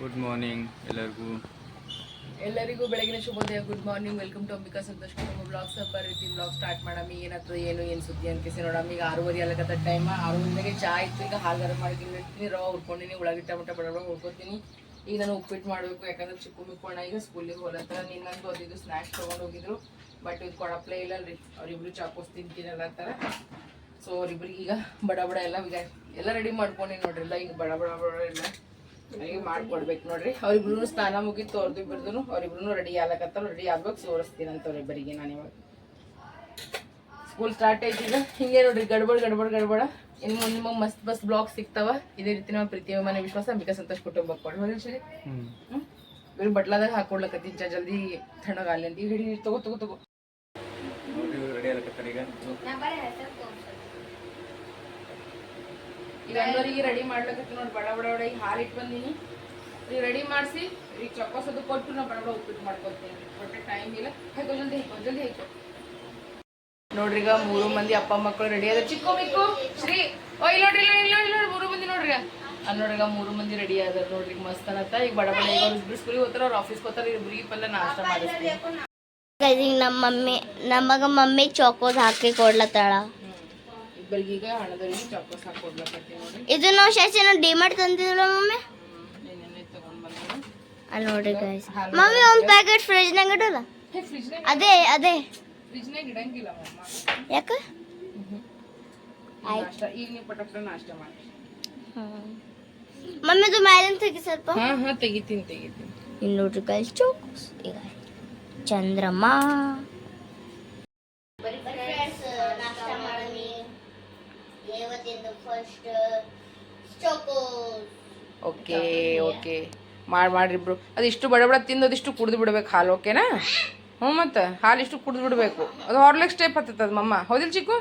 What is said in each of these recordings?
Good morning ಎಲ್ಲರಿಗೂ. ಎಲ್ಲರಿಗೂ ಬೆಳಗಿನ ಶುಭೋದಯ. Good morning welcome to Ambika Santosh ಕುಟುಂಬ ಬ್ಲಾಗ್ಸ್ ರೀತಿ ಬ್ಲಾಗ್ ಸ್ಟಾರ್ಟ್ ಮಾಡಮ್ಮಿ ಏನಾಗ್ತದೆ ಏನು ಏನು ಸುದ್ದಿ ಅನ್ಕಿಸಿ ನೋಡಮ್ಮ ಈಗ ಆರೂವರೆ ಅಲ್ಲಕತ್ತ ಟೈಮ್ ಆರೂವರೆಗೆ ಚಾ ಇತ್ತು. ಈಗ ಹಾಲು ಗರಂ ಮಾಡಿ ಇಟ್ಟಿನಿ ರವ ಹುರ್ಕೊಂಡಿನಿ, ಉಳ್ಳಾಗಡ್ಡಿ ಟಮಟ ಬಡ ಹುರ್ಕೊತೀನಿ. ಈಗ ನಾನು ಉಪ್ಪಿಟ್ಟು ಮಾಡಬೇಕು. ಯಾಕಂದ್ರೆ ಚಿಕ್ಕ ಮಿಕ್ಕೋಣ ಈಗ ಸ್ಕೂಲಿಗೆ ಹೋಲತ್ತಾರ ನಿನ್ನಂತೂ ಅದಿದ್ದು ಸ್ನ್ಯಾಕ್ಸ್ ತೊಗೊಂಡು ಹೋಗಿದ್ರು. ಬಟ್ ಇದು ಕೊಡಪ್ಲೇ ಇಲ್ಲ ರೀ ಅವ್ರಿಬ್ರು ಚಾಕೋಸ್ ತಿಂತೀನಲ್ಲತ್ತಾರ ಸೊ ಅವ್ರಿಬ್ರಿಗೆ ಈಗ ಬಡ ಬಡ ಎಲ್ಲ ಈಗ ಎಲ್ಲ ರೆಡಿ ಮಾಡ್ಕೊಂಡಿ ನೋಡ್ರಿಲ್ಲ ಈಗ ಬಡ ಬಡ ಬಡ ಎಲ್ಲ ನನಗೆ ಮಾಡ್ಕೊಡ್ಬೇಕು ನೋಡ್ರಿ. ಅವ್ರಿಬ್ರು ಸ್ನಾನ ಮುಗಿತು ಅವ್ರದ್ದು ಇಬ್ಬರದು ಅವ್ರಿಬ್ರು ರೆಡಿ ಆಗ್ಲಕತ್ತಾರ ರೆಡಿ ಆಗ್ಬೇಕು ಸೋರಿಸ್ತೀನಿ ಅಂತ ಅವ್ರಿಬ್ಬರಿಗೆ ನಾನು ಇವಾಗ. ಸ್ಕೂಲ್ ಸ್ಟಾರ್ಟ್ ಈಗ. ಹಿಂಗೆ ನೋಡ್ರಿ ಗಡ್ಬಡ್ ಗಡ್ಬಡ್ ಗಡ್ಬಡ. ಇನ್ನು ಮುಂದೆ ನಿಮಗೆ ಮಸ್ತ್ ಮಸ್ತ್ ಬ್ಲಾಗ್ ಸಿಗ್ತಾವ. ಇದೇ ರೀತಿ ನಮ್ಮ ಪ್ರೀತಿ ಮನೆ ವಿಶ್ವಾಸ ಅಂಬಿಕಾ ಸಂತೋಷ್ ಕುಟುಂಬ ಕೊಡ್ಬೋದು ಹೋಗಿ ಸರಿ ಇವ್ರು ಬಟ್ಲಾದಾಗ ಹಾಕೊಡ್ಲಕತ್ತೀನಿ ಜಲ್ದಿ ತಣ್ಣಗಾಲಿ ಅಂತ. ಹಿಡಿ ತಗೋ ತಗೋ ತಗೋ. ರೆಡಿ ಅಣ್ಣವರಿಗೆ ರೆಡಿ ಮಾಡ್ಲಕ್ಕೆ ನೋಡಿ, ಬಡ ಬಡ ಬಡ, ಈಗ ಹಾಲು ಇಟ್ಟು ಬಂದೀನಿ. ಈಗ ರೆಡಿ ಮಾಡಿಸಿ, ಈಗ ಚೊಕ್ಕೋಸ್ ಅದು ಕೊಟ್ಟು ನಾವು ಬಡ ಬಡ ಉಪ್ಪಿಟ್ಟು ಮಾಡ್ಕೊತೀನಿ ಬಟ್ ಟೈಮ್ ಇಲ್ಲ. ಹೇಗೋ ಜಲ್ದಿ ಹೇಗೋ ಜಲ್ದಿ ಹೇಗೋ ನೋಡ್ರಿ ಈಗ ಮೂರು ಮಂದಿ ಅಪ್ಪ ಮಕ್ಕಳು ರೆಡಿ ಅದ ಚಿಕ್ಕ, ಮಿಕ್ಕು, ಶ್ರೀ. ಓ, ಇಲ್ಲ ನೋಡ್ರಿ, ಇಲ್ಲ ಇಲ್ಲ ಮೂರು ಮಂದಿ ನೋಡ್ರಿ. ಅಲ್ಲಿ ನೋಡ್ರಿ ಮೂರು ಮಂದಿ ರೆಡಿ ಆದ್ರೆ ನೋಡ್ರಿ. ಮಸ್ತ್ ಅನ್ನತ್ತ ಈಗ ಬಡ ಬಡ ಈಗ ಅವ್ರು ಇಬ್ರು ಸ್ಕೂಲಿಗೆ ಹೋಗ್ತಾರ, ಅವ್ರ ಆಫೀಸ್ಗೆ ಹೋಗ್ತಾರ ಇಬ್ರಿಗೆ ಪಲ್ಲ ನಾಷ್ಟ ಮಾಡಿಸ್ತೀನಿ. ಈಗ ನಮ್ಮ ಮಮ್ಮಿ ನಮಗ ಮಮ್ಮಿ ಚೋಕೋಸ್ ಹಾಕಿ ಕೊಡ್ಲತ್ತಾಳ. ಇಬ್ಬರಿಗೆ ಈಗ ಹಣದವರಿಗೆ ಚೊಕ್ಕೋಸ್ ಹಾಕೊಡ್ಲಕತ್ತೀನಿ ನೋಡಿ. ಇದು ನಾವು ಶಾಸ್ತ್ರ ಡಿಮಾರ್ಟ್ ತಂದಿದ್ರಲ್ಲ ಮಮ್ಮಿ? ಏನೇನೇ ತಗೊಂಡ್ ಬಂದ್ರು ಅಲ್ಲಿ ನೋಡ್ರಿ ಗೈಸ್ ಮಮ್ಮಿ ಒಂದು ಪ್ಯಾಕೆಟ್ ಫ್ರಿಜ್ನಾಗ ಇಡಲ್ಲ? ಅದೇ ಅದೇ. ಫ್ರಿಜ್ನಾಗ ಇಡಂಗಿಲ್ಲ ಮಮ್ಮ. ಯಾಕ? ನಾಷ್ಟ ಈಗ ನೀವು ಪಟಕ್ಟ ನಾಷ್ಟ ಮಾಡಿ. ಮಮ್ಮಿ ಇದು ಮ್ಯಾಲಿನ ತೆಗಿ ಸ್ವಲ್ಪ. ಹಾ ಹಾ ತೆಗಿತೀನಿ ತೆಗಿತೀನಿ. ಇಲ್ಲಿ ನೋಡ್ರಿ ಗೈಸ್ ಚೋಕೋಸ್. ಈಗ ಚಂದ್ರಮ್ಮ. Okay okay. ಮಾಡಿ ಮಾಡ್ರಿ ಇಬ್ರು ಇಷ್ಟು ಬಡ ಬಡ ತಿಂದು ಅದಿಷ್ಟು ಕುಡ್ದು ಬಿಡ್ಬೇಕು ಹಾಲು ಓಕೆನಾ? ಹ್ಞೂ ಮತ್ತೆ ಹಾಲು ಇಷ್ಟು ಕುಡ್ದು ಬಿಡಬೇಕು. ಅದು ಹಾರ್ಲೆಕ್ಸ್ ಟೈಪ್ ಹತ್ತದ ಅದು ಮಮ್ಮ. ಹೌದಿಲ್ಲ ಚಿಕ್ಕು?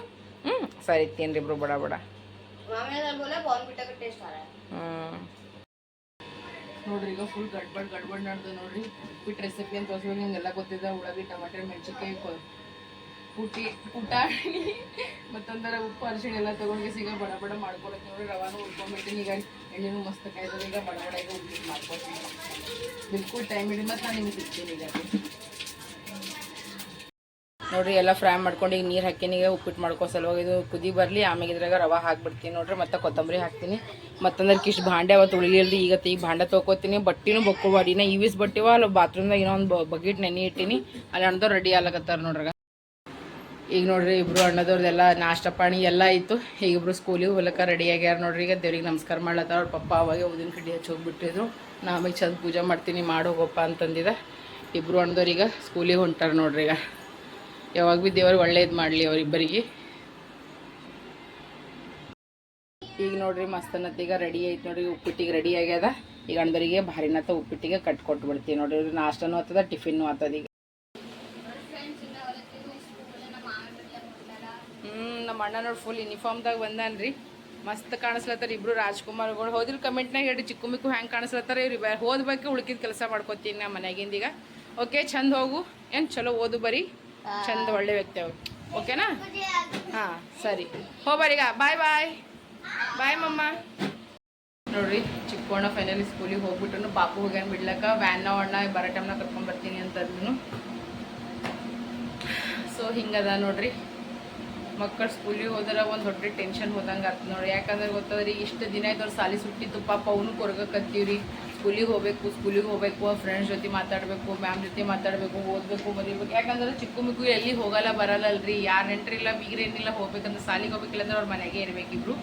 ಹ್ಞೂ. ಸರಿ ತಿನ್ರಿ ಇಬ್ರು ಬಡ ಬಡ. ಹ್ಞೂ ನೋಡ್ರಿ ಈಗ ಫುಲ್ ಗಡ್ಬಡ್ ಗಡ್ಬಡ್ ನಡ್ದು ನೋಡ್ರಿ. ಉಪ್ಪಿಟ್ಟು ರೆಸಿಪಿ ಅಂತ ತೋರಿಸ್ಬೇಕು ನಿಮ್ಗೆಲ್ಲ ಗೊತ್ತಿದೆ ಉಳ್ಳಾಗಿ ಟಮಾಟೆ ಮೆಣಸಿನ್ಕಾಯಿ ಕೊ ಊಟ ಮತ್ತೊಂದರ ಉಪ್ಪು, ಅರಿಶಿಣ ಎಲ್ಲ ತಗೊಂಡು ಈಗ ಬಡ ಬಡ ಮಾಡ್ಕೊಳಕ್ಕೆ ನೋಡಿ, ರವಾನು ಉಳ್ಕೊಂಡ್ಬಿಟ್ಟಿನಿ ಈಗ ಎಣ್ಣೆನೂ ಮಸ್ತ್ ಕಾಯ್ತದೆ ಈಗ ಬಡ ಬಡ ಈಗ ಉಪ್ಪಿಟ್ಟು ಮಾಡ್ಕೊಳ್ತೀನಿ ಬಿಲ್ಕುಲ್ ಟೈಮ್ ಮತ್ತು ನಾನು ನಿಮ್ಗೆ ಸಿಗ್ತೀನಿ ಈಗ. ನೋಡ್ರಿ, ಎಲ್ಲ ಫ್ರೈ ಮಾಡ್ಕೊಂಡು ಈಗ ನೀರು ಹಾಕಿನಿ ಈಗ ಉಪ್ಪಿಟ್ಟು ಮಾಡ್ಕೋ ಸಲುವಾಗಿ ಇದು ಕುದಿ ಬರಲಿ ಆಮೇಲೆ ಇದ್ರಾಗ ರವೆ ಹಾಕ್ಬಿಡ್ತೀನಿ ನೋಡ್ರಿ, ಮತ್ತೆ ಕೊತ್ತಂಬರಿ ಹಾಕ್ತೀನಿ. ಮತ್ತಂದ್ರೆ ಕಿಶ್ ಭಾಂಡೆ ಅವತ್ತು ಉಳಿಲಿಲ್ರಿ, ಈಗ ಈಗ ಭಾಂಡೆ ತೊಗೋತೀನಿ ಬಟ್ಟಿನೂ ಬಕ್ಕೋಬಾಡಿ ನಾ ಇವಿಸ್ ಬಟ್ಟಿವ, ಅಲ್ಲಿ ಬಾತ್ರೂಮ್ದಾಗ ಇನ್ನೊಂದು ಬಕೆಟ್ ನೆನೆ ಇಟ್ಟಿನಿ. ಅಲ್ಲಿ ಅಣ್ಣದವ್ರು ರೆಡಿ ಆಗ್ಲಕತ್ತಾರ ನೋಡ್ರಿ ಈಗ ನೋಡ್ರಿ ಇಬ್ರು ಅಣ್ಣದವ್ರದ್ದೆಲ್ಲ ನಾಷ್ಟ ಪಾಣಿ ಎಲ್ಲ ಇತ್ತು. ಈಗ ಇಬ್ರು ಸ್ಕೂಲಿಗೆ ಹೋಗ್ಲಕ್ಕ ರೆಡಿ ಆಗ್ಯಾರ ನೋಡ್ರಿ. ಈಗ ದೇವ್ರಿಗೆ ನಮಸ್ಕಾರ ಮಾಡ್ಲತ್ತಾರ. ಅವ್ರ ಪಪ್ಪ ಅವಾಗ ಉದಿನ ಕಡ್ಡಿ ಹಚ್ಚಿ ಹೋಗ್ಬಿಟ್ಟಿದ್ರು. ನಾ ಆಮೇಲೆ ಚಂದ ಪೂಜೆ ಮಾಡ್ತೀನಿ, ಮಾಡಿ ಹೋಗಪ್ಪ ಅಂತಂದಿದ. ಇಬ್ರು ಅಣ್ಣದವ್ರು ಈಗ ಸ್ಕೂಲಿಗೆ ಹೊಂಟಾರ ನೋಡ್ರಿ ಈಗ. ಯಾವಾಗ ಭೀ ದೇವ್ರಿಗೆ ಒಳ್ಳೇದು ಮಾಡಲಿ ಅವ್ರಿಬ್ಬರಿಗೆ. ಈಗ ನೋಡ್ರಿ ಮಸ್ತನತ್ತ ಈಗ ರೆಡಿ ಆಯ್ತು ನೋಡ್ರಿ. ಉಪ್ಪಿಟ್ಟಿಗೆ ರೆಡಿ ಆಗ್ಯದ. ಈಗ ಅಣ್ಣದರಿಗೆ ಭಾರಿನತ್ತ ಉಪ್ಪಿಟ್ಟಿಗೆ ಕಟ್ ಕೊಟ್ಟು ಬಿಡ್ತೀವಿ ನೋಡ್ರಿ ನಾಷ್ಟನೂ ಆಗ್ತದ ಟಿಫಿನ್ನು ಆತದ ಈಗ ಹ್ಞೂ ಅಣ್ಣ ನೋಡಿ ಫುಲ್ ಯೂನಿಫಾರ್ಮ್ದಾಗ ರೀ ಮಸ್ತ್ ಕಾಣಿಸ್ಲತ್ತಾರ ಇಬ್ರು ರಾಜ್ಕುಮಾರ್ಗಳು. ಹೋದಿಲ್ ಕಮೆಂಟ್ನಾಗ ಹೇಳಿ ಚಿಕ್ಕು ಮಿಕ್ಕು ಹೆಂಗೆ ಕಾಣಿಸ್ಲತ್ತಾರ ಇವ್ರು ಹೋದ ಹೋದ್ಬೇಕು ಉಳ್ಕಿದ ಕೆಲಸ ಮಾಡ್ಕೊತೀನಿ ನಾ ಮನೆಗಿಂದೀಗ ಓಕೆ ಚಂದ ಹೋಗು. ಏನು ಚಲೋ ಓದು ಬರೀ. ಚಂದ ಒಳ್ಳೆ ವ್ಯಕ್ತಿ ಅವ್ರು. ಓಕೆನಾ ಹಾಂ, ಸರಿ. ಹೋಗ್ಬರೀಗ ಬಾಯ್ ಬಾಯ್ ಬಾಯ್ ಮಮ್ಮ. ನೋಡ್ರಿ ಚಿಕ್ಕೋಣ ಫೈನಲಿ ಸ್ಕೂಲಿಗೆ ಹೋಗ್ಬಿಟ್ಟು ಪಾಪು ಹೋಗ್ಯಾನ ಬಿಡ್ಲಕ್ಕ. ವ್ಯಾನ್ನ ಅಣ್ಣ ಬರೋ ಟೈಮ್ನಾಗ ಕರ್ಕೊಂಡ್ಬರ್ತೀನಿ ಅಂತಂದ್ರೂ ಸೊ ಹಿಂಗದ ನೋಡ್ರಿ. ಮಕ್ಕಳು ಸ್ಕೂಲಿಗೆ ಹೋದ್ರೆ ಒಂದು ದೊಡ್ಡ ಟೆನ್ಷನ್ ಹೋದಂಗೆ ಆಗ್ತದೆ ನೋಡಿ ಯಾಕಂದ್ರೆ ಗೊತ್ತದ್ರಿ, ಇಷ್ಟು ದಿನ ಅವ್ರು ಸಾಲಿ ಸುಟ್ಟಿತ್ತು. ಪಾಪ ಅವನು ಕೊರಗಕತ್ತೀವ್ರಿ. ಸ್ಕೂಲಿಗೆ ಹೋಗ್ಬೇಕು ಸ್ಕೂಲಿಗೆ ಹೋಗ್ಬೇಕು ಫ್ರೆಂಡ್ಸ್ ಜೊತೆ ಮಾತಾಡಬೇಕು ಮ್ಯಾಮ್ ಜೊತೆ ಮಾತಾಡಬೇಕು, ಓದಬೇಕು, ಬರೀಬೇಕು. ಯಾಕಂದ್ರೆ ಚಿಕ್ಕ ಮಿಕ್ಕು ಎಲ್ಲಿ ಹೋಗಲ್ಲ ಬರಲ್ಲ ಅಲ್ರಿ ಯಾರು ನೆಂಟ್ರಿಲ್ಲ ಬೀಗ್ರೇನಿಲ್ಲ ಹೋಗ್ಬೇಕಂದ್ರೆ ಸಾಲಿಗೆ ಹೋಗ್ಬೇಕಿಲ್ಲ ಅಂದ್ರೆ ಅವ್ರ ಮನೆಗೆ ಇರಬೇಕಿಬ್ರು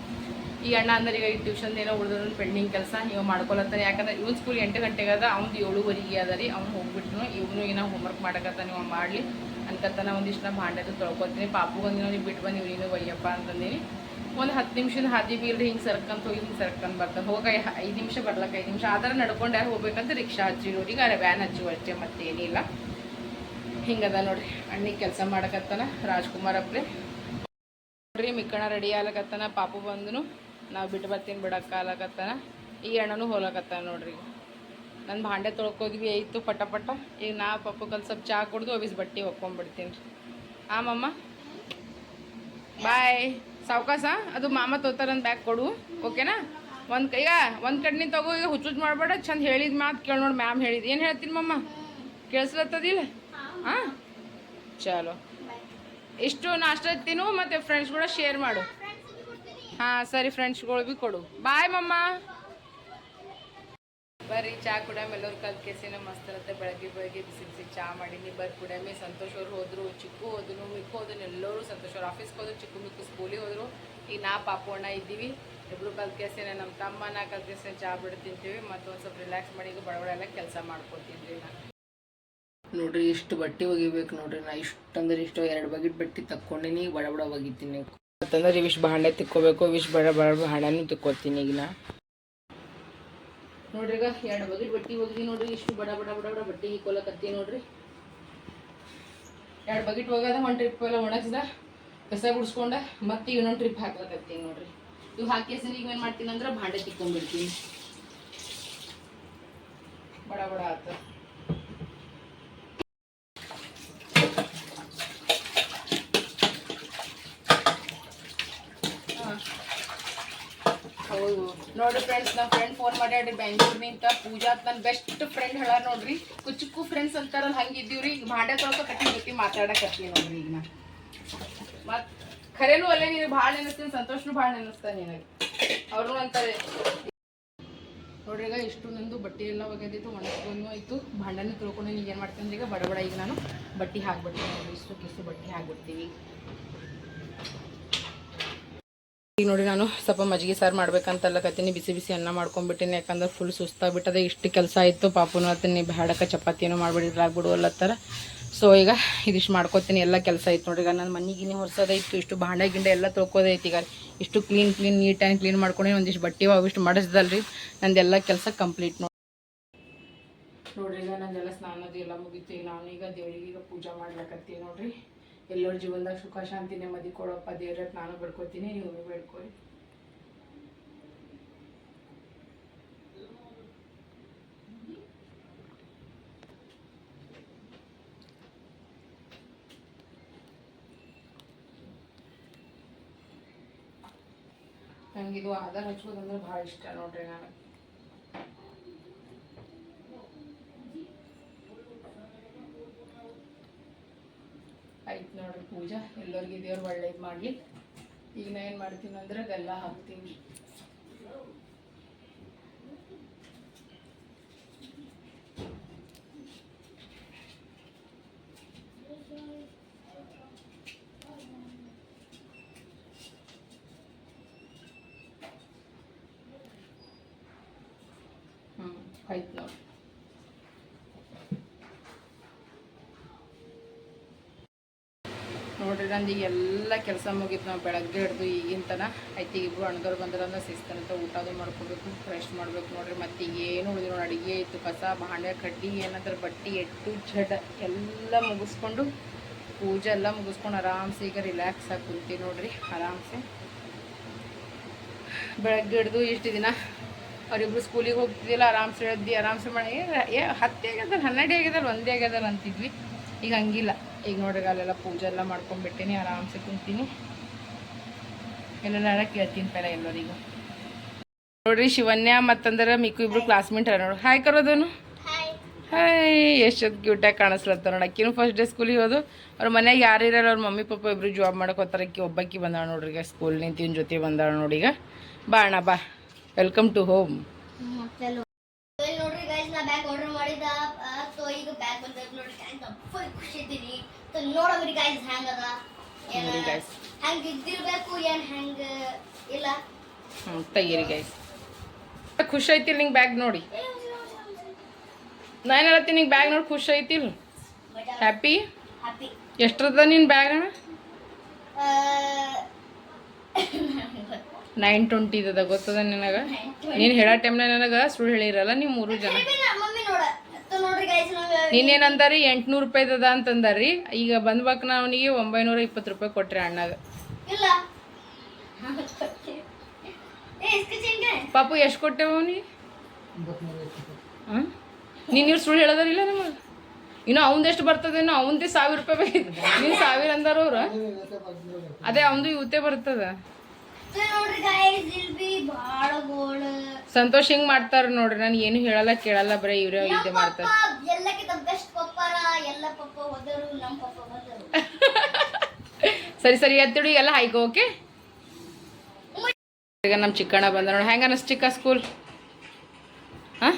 ಈ ಅಣ್ಣ ಅಂದ್ರೆ ಈಗ ಈ ಟ್ಯೂಷನ್ ಏನೋ ಉಳಿದ್ರು ಪೆಂಡಿಂಗ್ ಕೆಲಸ ನೀವು ಮಾಡ್ಕೊಳತ್ತಾನೆ. ಯಾಕಂದ್ರೆ ಇವ್ನು ಸ್ಕೂಲ್ ಎಂಟು ಗಂಟೆಗೆ ಅದ ಅವ್ನು ಏಳುವರೆಗೆ ಅದ ರೀ. ಅವ್ನು ಹೋಗ್ಬಿಟ್ನು, ಇವನು ಏನೋ ಹೋಮ್ವರ್ಕ್ ಮಾಡಕತ್ತಾನ ನೀವು ಮಾಡಲಿ. ಅನ್ಕತ್ತಾನ ಒಂದಿಷ್ಟು ನಾ ಭಾಂಡೆದು ತೊಳ್ಕೊತೀನಿ. ಪಾಪು ಒಂದಿನ ನೀವು ಬಿಟ್ಟು ಬಂದು ನೀನು ಒಯ್ಯಪ್ಪ ಅಂತಂದೇನಿ ಒಂದು ಹತ್ತು ನಿಮಿಷದ ಹಾದಿ ಬೀಳ್ರಿ, ಹಿಂಗೆ ಸರ್ಕಂತ ಹೋಗಿ ಹಿಂಗೆ ಸರ್ಕಂತ ಬರ್ತಾನೆ ಹೋಗ ಐದು ನಿಮಿಷ ಬರ್ಲಕ್ಕ ಐದು ನಿಮಿಷ. ಆದ್ರೆ ನಡ್ಕೊಂಡು ಯಾರು ಹೋಗ್ಬೇಕಂತ ರಿಕ್ಷಾ ಹಚ್ಚಿ ನೋಡಿ. ಈಗ ವ್ಯಾನ್ ಹಚ್ಚಿ ಅಷ್ಟೇ ಮತ್ತೇನಿಲ್ಲ ಹಿಂಗದ ನೋಡ್ರಿ. ಅಣ್ಣಿಗೆ ಕೆಲಸ ಮಾಡಕತ್ತಾನ, ರಾಜ್ಕುಮಾರ್ ಅಪ್ರೆ. ನೋಡ್ರಿ, ಮಿಕ್ಕಣ ರೆಡಿ ಆಗ್ಲಕತ್ತಾನ, ಪಾಪು ಬಂದನು. ನಾವು ಬಿಟ್ಟು ಬರ್ತೀನಿ ಬಿಡಕ್ಕ ಆಗ್ಲಕತ್ತಾನ. ಈ ಅಣ್ಣನೂ ಹೋಗ್ಲಕತ್ತಾನ ನೋಡ್ರಿ ನನ್ನ ಭಾಂಡೆ ತೊಳ್ಕೋದ್ವಿ, ಆಯಿತು ಪಟ ಪಟ. ಈಗ ನಾ ಪಪ್ಪು ಒಂದು ಸ್ವಲ್ಪ ಚಹಾ ಕುಡ್ದು ಅವಿಸ್ ಬಟ್ಟೆ ಒಕ್ಕೊಂಬಿಡ್ತೀನಿ ರೀ ಮಮ್ಮ ಬಾಯ್ ಸಾವ್ಕಾಸ? ಅದು ಮಾಮ ತೋತಾರಂತ ಬ್ಯಾಗ್ ಕೊಡು, ಓಕೆನಾ? ಒಂದು ಈಗ ಒಂದು ಕಡ್ನಿ ತಗೋ, ಈಗ ಹುಚ್ಚುಚ್ ಮಾಡಬೇಡ, ಚಂದ ಹೇಳಿದ ಮಾತು ಕೇಳಿ ನೋಡಿ ಮ್ಯಾಮ್ ಹೇಳಿದ್ದು ಏನು ಹೇಳ್ತೀನಿ ಮಮ್ಮ ಕೇಳಿಸ್ಲತ್ತದಿಲ್ಲ? ಹಾಂ ಚಲೋ. ಇಷ್ಟು ನಾಷ್ಟ ತಿನ್ನು, ಮತ್ತು ಫ್ರೆಂಡ್ಸ್ ಕೂಡ ಶೇರ್ ಮಾಡು. ಹಾಂ, ಸರಿ ಫ್ರೆಂಡ್ಸ್ಗಳು ಭೀ ಕೊಡು. ಬಾಯ್ ಮಮ್ಮ ಬರ್ರಿ, ಚಾ ಕುಡಿಯಮ್ ಎಲ್ಲರೂ ಕಲ್ತ್ ನಮ್ಮ ಮಸ್ತ್ ಬೆಳಗ್ಗೆ ಬೆಳಗ್ಗೆ ಬಿಸಿ ಬಿಸಿ ಚಾ ಮಾಡೀನಿ ಬರ್ರಿ ಕುಡಿಯಮಿ ಸಂತೋಷ್ ಅವ್ರು ಹೋದ್ರು, ಚಿಕ್ಕು ಹೋದ್ರು, ಮಿಕ್ಕು ಹೋದ್ರು, ಎಲ್ಲರೂ ಸಂತೋಷ್ ಅವ್ರು ಆಫೀಸ್ಗೆ ಹೋದ್ರು, ಚಿಕ್ಕು ಮಿಕ್ಕು ಸ್ಕೂಲಿಗೆ ಹೋದ್ರು. ಈಗ ನಾ ಪಾಪು ಅಣ್ಣ ಇದ್ದೀವಿ, ಇಬ್ರು ಕಲ್ತು ನಮ್ಮ ತಮ್ಮ ನಾ ಕಲ್ತು ಕೇಸಿನ ಚಾ ಬಿಡು ತಿಂತೀವಿ, ಮತ್ತು ಒಂದು ಸ್ವಲ್ಪ ರಿಲ್ಯಾಕ್ಸ್ ಮಾಡಿ ಈಗ ಬಡಬಡ ಎಲ್ಲ ಕೆಲಸ ಮಾಡ್ಕೊತಿದ್ವಿ ನಾ ನೋಡ್ರಿ, ಇಷ್ಟು ಬಟ್ಟೆ ಒಗಿಬೇಕು ನೋಡ್ರಿ ನಾ ಇಷ್ಟಂದ್ರೆ ಇಷ್ಟು ಎರಡು ಬಗೆಟ್ ಬಟ್ಟೆ ತಕ್ಕೊಂಡಿನಿ, ಬಡ ಬಡ ಒಗಿತೀನಿ. ಮತ್ತಂದ್ರೆ ಇವಿಷ್ಟು ಬಾಂಡೆ ತಿಕ್ಕೋಬೇಕು ಇವಿಷ್ಟು ಬಡ ಬಡ ಹಣನೂ ತಿಕ್ಕೋತೀನಿ ಈಗ ನಾ. ನೋಡ್ರಿ ಈಗ ಎರಡು ಬಗೆಟ್ ಬಟ್ಟೆ ಒಗ್ದಿ ನೋಡ್ರಿ. ಇಷ್ಟು ಬಡ ಬಡ ಬಡ ಬಡ ಬಟ್ಟೆ ಹೀಕೊಲಕತ್ತಿ ನೋಡ್ರಿ. ಎರಡು ಬಕೆಟ್ ಹೋಗದ ಒಂದು ಟ್ರಿಪ್ ಎಲ್ಲ ಒಣಗಿಸ್ದ, ಕಸ ಗುಡ್ಸ್ಕೊಂಡ, ಮತ್ತೆ ಇನ್ನೊಂದು ಟ್ರಿಪ್ ಹಾಕ್ಲಕತ್ತೀನಿ ನೋಡ್ರಿ. ಇವು ಹಾಕಿ ಈಗ ಏನು ಮಾಡ್ತೀನಿ ಅಂದ್ರೆ ಭಾಂಡೆ ತಿಕ್ಕೊಂಡ್ಬಿಡ್ತೀನಿ ಬಡ ಬಡ ಆತ. ನೋಡ್ರಿ ಫ್ರೆಂಡ್ಸ್ ನಮ್ಮ ಫ್ರೆಂಡ್ ಫೋನ್ ಮಾಡ್ಯಾಡ್ರಿ ಬೆಂಗಳೂರಿನಿಂದ ಪೂಜಾ ನನ್ನ ಬೆಸ್ಟ್ ಫ್ರೆಂಡ್ ಹೇಳ ನೋಡ್ರಿ. ಕುಚ್ಚುಕ್ಕು ಫ್ರೆಂಡ್ಸ್ ಅಂತಾರಲ್ಲ, ಹಂಗಿದ್ದೀವ್ರಿ. ಈಗ ಭಾಂಡೆ ತೊಳ್ಕೊ ಕಟ್ಟಿ ಜೊತೆ ಮಾತಾಡಕತ್ತೀನಿ ನೋಡ್ರಿ ಈಗ ನಾ. ಮತ್ ಖರೇನು ಅಲ್ಲೇ ನೀನು ಭಾಳ ನೆನಸ್ತೀನಿ, ಸಂತೋಷನು ಭಾಳ ನೆನೆಸ್ತಾನೆ ನಿನಗೆ. ಅವರು ಅಂತಾರೆ, ನೋಡ್ರಿ ಈಗ ಇಷ್ಟು ನಂದು ಬಟ್ಟೆ ಎಲ್ಲ ಒಗೆದಿತ್ತು ಒಣಸ್ಕೊಂಡು ಆಯಿತು. ಭಾಂಡನ ತಿಳ್ಕೊಂಡು ಏನು ಮಾಡ್ತೀನಿ ಈಗ ಬಡ ಬಡ ಈಗ ನಾನು ಬಟ್ಟೆ ಹಾಕ್ಬಿಡ್ತೀನಿ ಇಷ್ಟು ಕಿಷ್ಟು ಬಟ್ಟೆ ಹಾಕ್ಬಿಡ್ತೀನಿ. ಈಗ ನೋಡಿ ನಾನು ಸ್ವಲ್ಪ ಮಜ್ಜಿಗೆ ಸಾರು ಮಾಡ್ಬೇಕಂತಲ್ಲಕತ್ತೀನಿ ಬಿಸಿ ಬಿಸಿ ಅನ್ನ ಮಾಡ್ಕೊಂಡ್ಬಿಟ್ಟಿನಿ. ಯಾಕಂದ್ರೆ ಫುಲ್ ಸುಸ್ತಾಗ್ಬಿಟ್ಟದೆ. ಇಷ್ಟು ಕೆಲಸ ಆಯಿತು. ಪಾಪುನು ಅತ್ತೀನಿ ಬೇಡಕ್ಕೆ ಚಪಾತಿನೂ ಮಾಡ್ಬಿಡಿದ್ರೆ ಆಗ್ಬಿಡು ಅಲ್ಲತ್ತಾರ ಸೊ ಈಗ ಇದಿಷ್ಟು ಮಾಡ್ಕೊತೀನಿ. ಎಲ್ಲ ಕೆಲಸ ಐತೆ ನೋಡ್ರಿ ಈಗ ನನ್ನ ಮನೆಗಿನಿ ಹೊರ್ಸೋದೈತು ಇಷ್ಟು ಬಾಂಡೆ ಗಿಂಡೆ ಎಲ್ಲ ತೊಳ್ಕೋದೈತಿ ಈಗ ಇಷ್ಟು clean clean neat and clean ಮಾಡ್ಕೊಂಡು ಒಂದಿಷ್ಟು ಬಟ್ಟೆ ಅವಿಷ್ಟು ಮಾಡಿಸ್ದಲ್ರಿ. ನಂದೆಲ್ಲ ಕೆಲಸ ಕಂಪ್ಲೀಟ್ ನೋಡಿ ನೋಡ್ರಿ, ಈಗ ನಂದೆಲ್ಲ ಸ್ನಾನದು ಎಲ್ಲ ಮುಗೀತು. ನಾನು ಈಗ ದೇವರಿಗೆ ಈಗ ಪೂಜೆ ಮಾಡ್ಲಕತ್ತೀನಿ ನೋಡ್ರಿ. ಎಲ್ಲರ ಜೀವನದಾಗ ಸುಖ, ಶಾಂತಿ, ನೆಮ್ಮದಿ ಕೊಡಪ್ಪ ದೇವ್ರ ನಾನು ಬೇಡ್ಕೊತೀನಿ ನೀವು ಬೇಡ್ಕೊರಿ ನನಗಿದು ಆಧಾರ್ ಹಚ್ಕೋದಂದ್ರೆ ಭಾಳ ಇಷ್ಟ ನೋಡ್ರಿ ನಾನು. ನೋಡ್ರಿ ಪೂಜಾ. ಎಲ್ಲರಿಗೂ ದೇವ್ರು ಒಳ್ಳೇದು ಮಾಡಲಿ. ಈಗ ಏನು ಮಾಡ್ತೀನಿ ಅಂದ್ರೆ ಬೆಲ್ಲ ಹಾಕ್ತೀನಿ ಹ್ಞೂ ಆಯ್ತು ನೋಡಿ ಈಗ ಎಲ್ಲ ಕೆಲಸ ಮುಗೀತು ನಾವು ಬೆಳಗ್ಗೆ ಹಿಡ್ದು ಈಗಿನ ತನ. ಐತಿ ಇಬ್ರು ಅಣ್ಣದವ್ರು ಬಂದ್ರಂದ್ರೆ ಶಿಸ್ತನಂತ ಊಟದು ಮಾಡ್ಕೋಬೇಕು ಫ್ರೆಶ್ ಮಾಡ್ಬೇಕು ನೋಡ್ರಿ. ಮತ್ತೆ ಏನು ಉಳಿದ್ರು ನೋಡಿ ಅಡುಗೆ ಇತ್ತು, ಕಸ ಬಾಂಡೆ ಕಡ್ಡಿ, ಏನಂದ್ರೆ ಬಟ್ಟೆ, ಎಟ್ಟು ಜಡ ಎಲ್ಲ ಮುಗಿಸ್ಕೊಂಡು, ಪೂಜೆ ಎಲ್ಲ ಮುಗಿಸ್ಕೊಂಡು ಆರಾಮ್ಸೆ ಈಗ ರಿಲ್ಯಾಕ್ಸ್ ಆಗಿ ಕುಂತೀವಿ ನೋಡ್ರಿ, ಆರಾಮ್ಸೆ. ಬೆಳಗ್ಗೆ ಹಿಡ್ದು ಇಷ್ಟು ದಿನ ಅವರಿಬ್ರು ಸ್ಕೂಲಿಗೆ ಹೋಗ್ತಿದ್ದಿಲ್ಲ, ಆರಾಮ್ಸೆ ಹೇಳಿದ್ವಿ ಆರಾಮ್ಸೆ ಮಾಡಿ, ಏ ಹತ್ತೇ ಆಗ್ಯದಲ್ಲ ಹನ್ನೆರಡೇ ಆಗ್ಯದಲ್ಲ ಒಂದೇ ಆಗ್ಯದಲ್ಲ ಅಂತಿದ್ವಿ. ಈಗ ಹಂಗಿಲ್ಲ. ಈಗ ನೋಡ್ರಿ ಅಲ್ಲೆಲ್ಲ ಪೂಜೆ ಎಲ್ಲ ಮಾಡ್ಕೊಂಡ್ಬಿಟ್ಟಿನಿ ಆರಾಮ್ಸೆ ಕುಂತೀನಿ. ಎಲ್ಲೆಲ್ಲ ಕೇಳ್ತೀನಿ ಪೇಲ ಎಲ್ಲರಿಗೂ. ನೋಡ್ರಿ ಶಿವನ್ಯ ಮತ್ತಂದ್ರೆ ಮಿಕ್ಕು ಇಬ್ರು ಕ್ಲಾಸ್ಮೇಟ್ ಅರ ನೋಡು ಹಾಯ್ ಕರೋದನು. ಹಾಯ್ ಎಷ್ಟೊತ್ತು ಎಷ್ಟು ಕ್ಯೂಟಾಗಿ ಕಾಣಿಸ್ಲತ್ತ ನೋಡು. ಅಕ್ಕಿನೂ ಫಸ್ಟ್ ಡೇ ಸ್ಕೂಲಿಗೆ ಹೋದು. ಅವ್ರ ಮನೆಯಾಗ ಯಾರು ಇರಲ್ಲ ಅವ್ರ ಮಮ್ಮಿ ಪಪ್ಪ ಇಬ್ರು ಜಾಬ್ ಮಾಡಕ್ಕೆ ಹೋಗ್ತಾರೆ. ಅಕ್ಕಿ ಒಬ್ಬಕ್ಕಿ ಬಂದಾಳ ನೋಡ್ರಿ ಈಗ ಸ್ಕೂಲ್ ನಿಂತಿನ ಜೊತೆ ಬಂದಾಳ ನೋಡಿ ಈಗ. ಬಾ ಅಣ್ಣ ಬಾ. ವೆಲ್ಕಮ್ ಟು ಹೋಮ್ ಇಲ್ಲಿ ನೋಡ್ರಿ ಗೈಸ್ ನಾ ಬ್ಯಾಗ್ ಆರ್ಡರ್ ಮಾಡಿದ ಸೊ ಈಗ ಬ್ಯಾಗ್ ಬಂದೈತೆ ನೋಡ್ರಿ ಹ್ಯಾಂಗ ಫುಲ್ ಖುಷಿ ಇದ್ದೀನಿ. ಸೊ ನೋಡಮ್ರಿ ಗೈಸ್ ಹ್ಯಾಂಗದ ನೋಡಿ. ಹ್ಯಾಂಗ ಇದ್ದಿರ್ಬೇಕು ಏನ್ ಹ್ಯಾಂಗ ಇಲ್ಲ. ತೆಗೀರಿ ಗೈಸ್ ಖುಷಿ ಐತಿಲ್ ನಿಂಗೆ ಬ್ಯಾಗ್ ನೋಡಿ. ನಾನು ಹೇಳತ್ತೀನಿ ನಿಂಗೆ ಬ್ಯಾಗ್ ನೋಡಿ ಖುಷಿ ಐತಿಲ್ ಹ್ಯಾಪಿ ಹ್ಯಾಪಿ ಎಷ್ಟರದ ನಿನ್ನ ಬ್ಯಾಗ್ ಅಣ್ಣ ನೈನ್ ಟ್ವೆಂಟಿ ಇದ್ದದ ಗೊತ್ತದ ನಿನಗ? ನೀನು ಹೇಳೋ ಟೈಮ್ನಾಗ ನನಗೆ ಸುಳ್ಳು ಹೇಳಿರಲ್ಲ ನೀವು ಮೂರು ಜನ. ನೀನೇನಂದಾರಿ ಎಂಟ್ನೂರು ರೂಪಾಯಿದದ ಅಂತಂದಾರಿ. ಈಗ ಬಂದ್ಬಾಕ ನಾ ಅವನಿಗೆ ಒಂಬೈನೂರ ಇಪ್ಪತ್ತು ರೂಪಾಯಿ ಕೊಟ್ರಿ ಅಣ್ಣಾಗ. ಪಾಪು ಎಷ್ಟು ಕೊಟ್ಟೆವು ಅವನಿಗೆ? ಹಾಂ ನೀನು ಇವ್ರು ಸುಳ್ಳು ಹೇಳೋದಾರಿಲ್ಲ ನಿಮಗೆ? ಇನ್ನು ಅವಂದೆಷ್ಟು ಬರ್ತದೇನೋ ಅವಂದೇ ಸಾವಿರ ರೂಪಾಯಿ ಬೇಕು. ನೀನು ಸಾವಿರ ಅಂದಾರ ಅವ್ರು. ಅದೇ ಅವಂದು ಇವತ್ತೇ ಬರ್ತದ. ಸಂತೋಷ್ ಹಿಂಗ್ ಮಾಡ್ತಾರ ನೋಡ್ರಿ? ನಾನು ಏನು ಹೇಳಲ್ಲ ಕೇಳಲ್ಲ ಬರೀ ಇವ್ರೇ ಇದು ಮಾಡ್ತಾರ. ಸರಿ ಸರಿ ಎತ್ತಿಡು ಎಲ್ಲ ಹಾಯ್ಕೋ ಓಕೆ? ಈಗ ನಮ್ಮ ಚಿಕ್ಕಣ್ಣ ಬಂದ ನೋಡಿ ಹೆಂಗ ಅನಸ್ ಚಿಕ್ಕ ಸ್ಕೂಲ್ ಹಾಂ?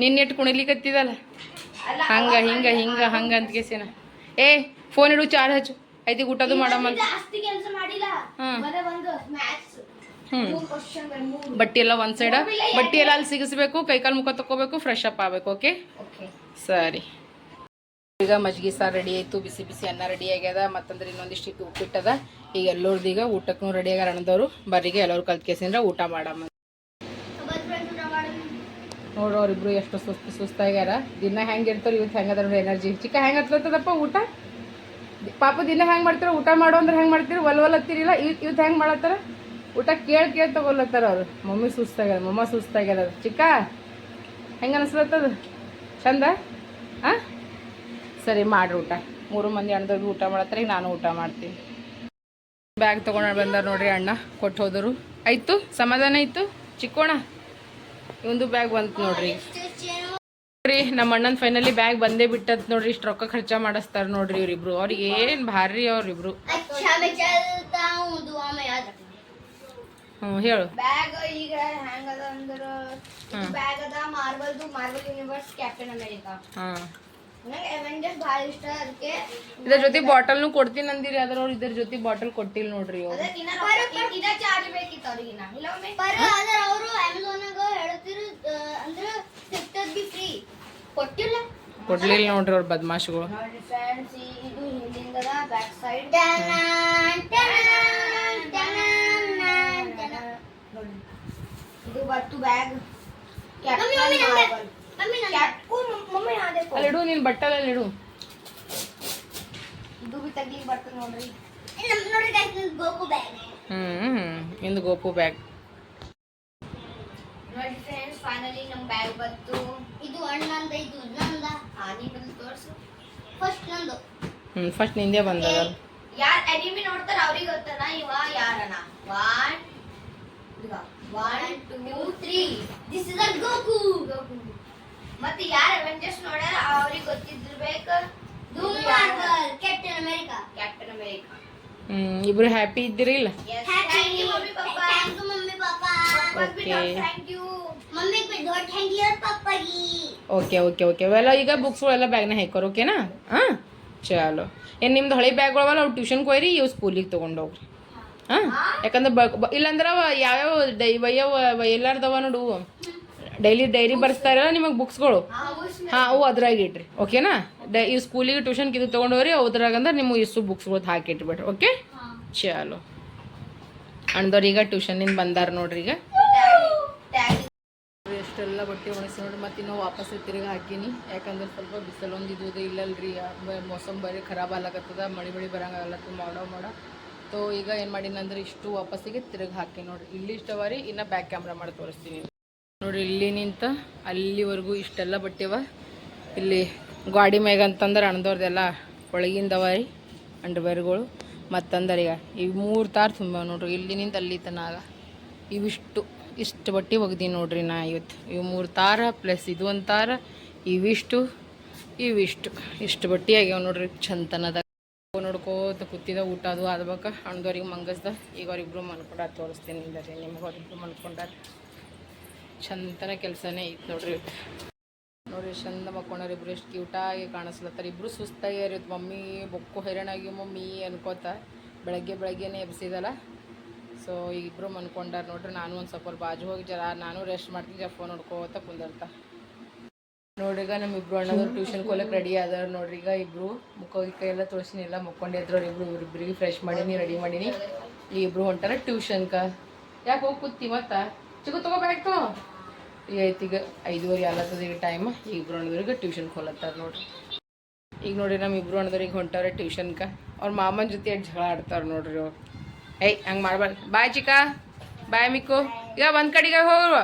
ನಿನ್ನ ಅಲ್ಲ ಹಂಗ ಹಿಂಗ ಹಿಂಗ ಹಂಗ ಅಂತ ಕೇಸಿನ. ಏ ಫೋನ್ ಇಡು ಚಾರ್ಜ್ ಹಚ್ಚು. ಐತಿ ಊಟದು ಮಾಡಮ್ಮ ಬಟ್ಟೆ ಎಲ್ಲ ಒಂದ್ ಸೈಡ್ ಬಟ್ಟೆ ಎಲ್ಲ ಅಲ್ಲಿ ಸಿಗಿಸ್ಬೇಕು ಕೈಕಾಲು ಮುಖ ತಕೋಬೇಕು ಫ್ರೆಶ್ ಅಪ್ ಆಗ್ಬೇಕು ಓಕೆ ಓಕೆ ಸರಿ. ಈಗ ಮಜ್ಜಿಗೆ ಸಾರು ರೆಡಿ ಆಯ್ತು ಬಿಸಿ ಬಿಸಿ ಅನ್ನ ರೆಡಿ ಆಗ್ಯದ ಮತ್ತಂದ್ರೆ ಇನ್ನೊಂದಿಷ್ಟು ಉಪ್ಪಿಟ್ಟದ. ಈಗ ಎಲ್ಲರದ್ದು ಈಗ ಊಟಕ್ಕೂ ರೆಡಿ ಆಗ ಅಣ್ಣದವ್ರು. ಬರ್ರಿಗೆ ಎಲ್ಲರೂ ಕಲ್ತ್ಕೇಸಿಂದ್ರೆ ಊಟ ಮಾಡಮ್ಮ ನೋಡ್ರಿ ಅವ್ರಿಬ್ರು ಎಷ್ಟು ಸುಸ್ತು ಸುಸ್ತಾಗ್ಯಾರ ದಿನ ಹೆಂಗೆ ಇರ್ತಾರೆ ಇವತ್ತು ಹೆಂಗದ ನೋಡಿ ಎನರ್ಜಿ ಚಿಕ್ಕ ಹೆಂಗೆ ಹತ್ಲತ್ತದಪ್ಪ ಊಟ? ಪಾಪ ದಿನ ಹೆಂಗೆ ಮಾಡ್ತಾರೆ ಊಟ ಮಾಡೋ ಅಂದ್ರೆ ಹೆಂಗೆ ಮಾಡ್ತೀರಿ? ಒಲ್ವಲತ್ತಿರಿಲ್ಲ ಇವತ್ತು ಇವ್ ಇವತ್ತು ಹೆಂಗೆ ಮಾಡತ್ತಾರ? ಊಟ ಕೇಳಿ ಕೇಳಿ ತಗೊಲತ್ತಾರ ಅವ್ರು. ಮಮ್ಮಿ ಸುಸ್ತಾಗ್ಯಾರ ಮಮ್ಮ ಸುಸ್ತಾಗ್ಯಾರ ಚಿಕ್ಕ, ಹೆಂಗೆ ಅನಿಸ್ಲತ್ತದ? ಚಂದ? ಹಾಂ ಸರಿ, ಮಾಡ್ರಿ ಊಟ. ಮೂರು ಮಂದಿ ಅಣ್ಣದವ್ರಿಗೆ ಊಟ ಮಾಡತ್ತಾರ, ಈಗ ನಾನು ಊಟ ಮಾಡ್ತೀನಿ. ಬ್ಯಾಗ್ ತೊಗೊಂಡು ಬಂದಾರ ನೋಡ್ರಿ ಅಣ್ಣ, ಕೊಟ್ಟು ಹೋದರು. ಆಯ್ತು? ಸಮಾಧಾನ ಆಯ್ತು? ಚಿಕ್ಕೋಣ? ಇವಂದು ಬ್ಯಾಗ್ ಬಂತು ನೋಡ್ರಿ. ನೋಡ್ರಿ ನಮ್ಮ ಅಣ್ಣನ ಫೈನಲಿ ಬ್ಯಾಗ್ ಬಂದೇ ಬಿಟ್ಟದ್ ನೋಡ್ರಿ ಇಷ್ಟು ರೊಕ್ಕ ಖರ್ಚ ಮಾಡಿಸ್ತಾರ ನೋಡ್ರಿ ಇವ್ರಿಬ್ರು. ಅವ್ರಿಗೆ ಏನು ಭಾರಿ ಅವ್ರಿಬ್ರು ಹ್ಞೂ ಹೇಳು. ಬ್ಯಾಗ್ ಈಗ ಹ್ಯಾಂಗ್ ಅದ ಅಂದ್ರೆ ಬ್ಯಾಗ್ ಅದ ಮಾರ್ಬಲ್ದು ಮಾರ್ಬಲ್ ಯೂನಿವರ್ಸ್ ಕ್ಯಾಪ್ಟನ್ ಅಮೇರಿಕಾ ಹಾಂ ನನಗೆ ಅವೆಂಜರ್ಸ್ ಭಾಳ ಇಷ್ಟ ಅದಕ್ಕೆ ಇದ್ರ ಜೊತೆ ಬಾಟಲ್ನು ಕೊಡ್ತೀನಿ ಅಂದಿರಿ ಅದ್ರ ಅವ್ರು ಇದ್ರ ಜೊತೆ ಬಾಟಲ್ ಕೊಟ್ಟಿಲ್ಲ ನೋಡ್ರಿ ಅವ್ರು ಇದ ಚಾರ್ಜ್ ಬೇಕಿತ್ತು ಅವ್ರಿಗಿನ ಇಲ್ಲ ಪರ ಆದ್ರೆ ಅವರು ಅಮೆಝಾನಾಗ ಹೇಳ್ತಿರು ಅಂದ್ರೆ ಸಿಗ್ತದ್ ಬಿ ಫ್ರೀ ಕೊಟ್ಟಿಲ್ಲ ಕೊಡ್ಲಿಲ್ಲ ನೋಡ್ರಿ ಅವ್ರ ಬದ್ಮಾಶ್ಗಳು ನೋಡಿ ಫ್ರೆಂಡ್ಸ್ ಇದು ಹಿಂದಿಂದದ ಬ್ಯಾಕ್ ಸೈಡ್ ಇದು ಬತ್ತು ಬ್ಯಾಗ್ ಅಲ್ಲಿ ಇಡು ನೀನ್ ಬಟ್ಟಲಲ್ಲಿ ಇಡು. ಗೋಕು ಹ್ಮ್ ಇಂದು ಗೋಪು ಬ್ಯಾಗ್ ನೋಡಿ ಫ್ರೆಂಡ್ಸ್ ಫೈನಲಿ ನಮ್ಮ ಬ್ಯಾಗ್ ಬಂತು. ಇದು ಅಣ್ಣಂದ ಇದು ನಂದ. ತೋರ್ಸು. ಫಸ್ಟ್ ನಂದು. ಹ್ಮ್ ಫಸ್ಟ್ ನಿಂದೆ ಬಂದದ. ಯಾರ್ ಅನಿಮಿ ನೋಡ್ತಾರ ಅವ್ರಿಗೆ ಗೊತ್ತನ? ಇವ ಯಾರನ? One one two three this is a Goku ಮತ್ತೆ ಯಾರ ಅವೆಂಜರ್ಸ್ ನೋಡ್ಯಾರ ಅವ್ರಿಗೆ ಗೊತ್ತಿದ್ದಿರ್ಬೇಕು. ಕ್ಯಾಪ್ಟನ್ ಅಮೆರಿಕಾ ಕ್ಯಾಪ್ಟನ್ ಅಮೆರಿಕಾ ಹ್ಮ್ ಇಬ್ರು ಹ್ಯಾಪಿ ಇದ್ದೀರಿ ಇಲ್ಲ? Thank you mummy papa thank you mummy papa Okay. Thank you mummy B ದೊಡ್ಡ ಥ್ಯಾಂಕ್ ಯು ಪಾಪಾಗಿ ಓಕೆ ಓಕೆ ಓಕೆ ಅವೆಲ್ಲ ಈಗ ಬುಕ್ಸ್ಗಳೆಲ್ಲ ಬ್ಯಾಗ್ನ ಹಾಕೋರು ಓಕೆನಾ ಹಾಂ? ಚಲೋ. ಏನು ನಿಮ್ದು ಹಳೆ ಬ್ಯಾಗ್ಗಳವಲ್ಲ ಅವು ಟ್ಯೂಷನ್ಗೆ ಹೋಯ್ರಿ ಇವು ಸ್ಕೂಲಿಗೆ ತೊಗೊಂಡೋಗ್ರಿ ಹಾಂ? ಯಾಕಂದ್ರೆ ಬ ಬ- ಇಲ್ಲಾಂದ್ರೆ ಅವ ಯಾವ್ಯಾವ ಡೈ ಒಯ್ಯವ ಎಲ್ಲಾರ್ದವ ನೋಡು. ಡೈಲಿ ಡೈರಿ ಬರ್ಸ್ತಾರಲ್ಲ ನಿಮಗೆ ಬುಕ್ಸ್ಗಳು? ಹಾಂ ಅವು ಅದ್ರಾಗ ಇಡ್ರಿ ಓಕೆನಾ? ಡೈ ಈ ಸ್ಕೂಲಿಗೆ ಟ್ಯೂಷನ್ ಇದು ತೊಗೊಂಡೋರಿ ಅದ್ರಾಗಂದ್ರೆ ನಿಮಗೆ ಇಷ್ಟು ಬುಕ್ಸ್ಗಳು ಹಾಕಿಟ್ಬಿಡ್ರಿ ಓಕೆ? ಚಲೋ. ಅಣ್ದವ್ರು ಈಗ ಟ್ಯೂಷನಿಂದ ಬಂದಾರ ನೋಡ್ರಿ ಈಗ. ಎಷ್ಟೆಲ್ಲ ಬಟ್ಟೆ ಒಣಗಿಸಿ ನೋಡಿ ಮತ್ತೆ ಇನ್ನೂ ವಾಪಸ್ ತಿರುಗಿ ಹಾಕಿನಿ. ಯಾಕಂದ್ರೆ ಸ್ವಲ್ಪ ಬಿಸಿಲೊಂದು ಇದು ಇಲ್ಲಲ್ರಿ ಮೋಸಮ್ ಬರೀ ಖರಾಬ್ ಆಗ್ಲಕತ್ತದ ಮಳೆ ಮಳೆ ಬರಂಗಾಗಲತ್ತ ಮಾಡೋ ಮಾಡೋ. ತೋ ಈಗ ಏನು ಮಾಡಿನಂದ್ರೆ ಇಷ್ಟು ವಾಪಸ್ಸಿಗೆ ತಿರುಗಿ ಹಾಕಿ ನೋಡ್ರಿ. ಇಲ್ಲಿ ಇಷ್ಟವ ರೀ ಇನ್ನು ಬ್ಯಾಕ್ ಕ್ಯಾಮ್ರಾ ಮಾಡಿ ತೋರಿಸ್ತೀನಿ. ನೋಡ್ರಿ ಇಲ್ಲಿ ನಿಂತ ಅಲ್ಲಿವರೆಗೂ ಇಷ್ಟೆಲ್ಲ ಬಟ್ಟೆವ. ಇಲ್ಲಿ ಗಾಡಿ ಮ್ಯಾಗ ಅಂತಂದ್ರೆ ಅಣ್ಣದವ್ರದೆಲ್ಲ ಒಳಗಿಂದವ ರೀ ಅಂಡರ್ವೇರ್ಗಳು ಮತ್ತಂದ್ರೆ ಈಗ ಈ ಮೂರು ತಾರು ತುಂಬ ನೋಡ್ರಿ, ಇಲ್ಲಿ ನಿಂತ ಅಲ್ಲಿ ತನಕ ಇವಿಷ್ಟು, ಇಷ್ಟು ಬಟ್ಟೆ ಒಗ್ದೀನಿ ನೋಡ್ರಿ ನಾ ಇವತ್ತು ಇವು ಮೂರು ತಾರ, ಪ್ಲಸ್ ಇದು ಒಂದು ಇವಿಷ್ಟು ಇವಿಷ್ಟು. ಇಷ್ಟು ಬಟ್ಟೆ ಆಗ್ಯಾವ ನೋಡ್ರಿ ಚಂದನದ ನೋಡ್ಕೋತ ಕೂತಿದ ಊಟ ಅದು ಆದ್ಬೇಕ. ಅಣ್ಣದವ್ರಿಗೆ ಮಂಗಸ್ದ. ಈಗ ಅವ್ರಿಬ್ರು ಮನ್ಕೊಂಡಾರ, ತೋರಿಸ್ತೀನಿ. ನಿಮ್ಗೆ ಅವ್ರಿಬ್ರು ಮನ್ಕೊಂಡಾರ. ಚಂತನ ಕೆಲಸನೇ ಐತೆ ನೋಡ್ರಿ. ನೋಡ್ರಿ, ಚಂದ ಮಕ್ಕೊಂಡ್ರಿ ಇಬ್ರು ಎಷ್ಟು ಕ್ಯೂಟಾಗಿ ಕಾಣಿಸ್ಲತ್ತಾರ. ಇಬ್ರು ಸುಸ್ತಾಗಿ ಇವತ್ತು ಮಮ್ಮಿ ಬೊಕ್ಕು ಹೈರಾಣಾಗಿ ಮಮ್ಮಿ ಅನ್ಕೋತ. ಬೆಳಗ್ಗೆ ಬೆಳಗ್ಗೆನೇ ಎಬ್ಸಿದಲ್ಲ. ಸೊ ಇಬ್ರು ಮನ್ಕೊಂಡಾರ ನೋಡ್ರಿ, ನಾನು ಒಂದು ಸ್ವಲ್ಪ ಬಾಜು ಹೋಗಿ ಜರ ನಾನು ರೆಸ್ಟ್ ಮಾಡ್ತೀನಿ, ಜರ ಫೋನ್ ನೋಡ್ಕೋತ ಕುಂದಿರ್ತ. ನೋಡ್ರಿಗ ನಮ್ಮ ಇಬ್ರು ಅಣ್ಣದವ್ರು ಟ್ಯೂಷನ್ ಕೋಲಕ್ಕೆ ರೆಡಿ ಆದಾರ ನೋಡ್ರಿ. ಈಗ ಇಬ್ರು ಮುಖ ಎಲ್ಲ ತುಳಸಿನಿ, ಎಲ್ಲ ಮುಕ್ಕೊಂಡಿದ್ರು ಇಬ್ರು ಇವ್ರಿಬ್ರಿಗೆ ಫ್ರೆಶ್ ಮಾಡೀನಿ ರೆಡಿ ಮಾಡೀನಿ. ಈ ಇಬ್ರು ಹೊಂಟಾರ ಟ್ಯೂಷನ್ಕ ಯಾಕೆ ಹೋಗಿ ಕೂತಿ ಮತ್ತ? ಚಿಕ್ಕ ತಗೋಬೇಕು ಈಗ ಐತಿ ಈಗ ಐದುವರೆ ಆಲತ್ತದ ಈಗ ಟೈಮ್ ಇಬ್ರು ಅಣ್ಣದವ್ರಿಗೆ ಟ್ಯೂಷನ್ಗೆ ಕೊಲತ್ತಾರ ನೋಡ್ರಿ. ಈಗ ನೋಡ್ರಿ ನಮ್ಮ ಇಬ್ರು ಅಣ್ಣದವ್ರಿಗೆ ಹೊಂಟವ್ರೆ ಟ್ಯೂಷನ್ಕ ಅವ್ರ ಮಾಮನ ಜೊತೆ ಎಷ್ಟು ಜಗಳ ಆಡ್ತಾರ ನೋಡ್ರಿ ಅವ್ರು. ಏಯ್, ಹಂಗೆ ಮಾಡ್ಬಾರ್ದು. ಬಾಯ್ ಚಿಕ್ಕ. ಬಾಯ್ ಮಿಕ್ಕು. ಈಗ ಒಂದು ಕಡೆಗೆ ಹೋಗು.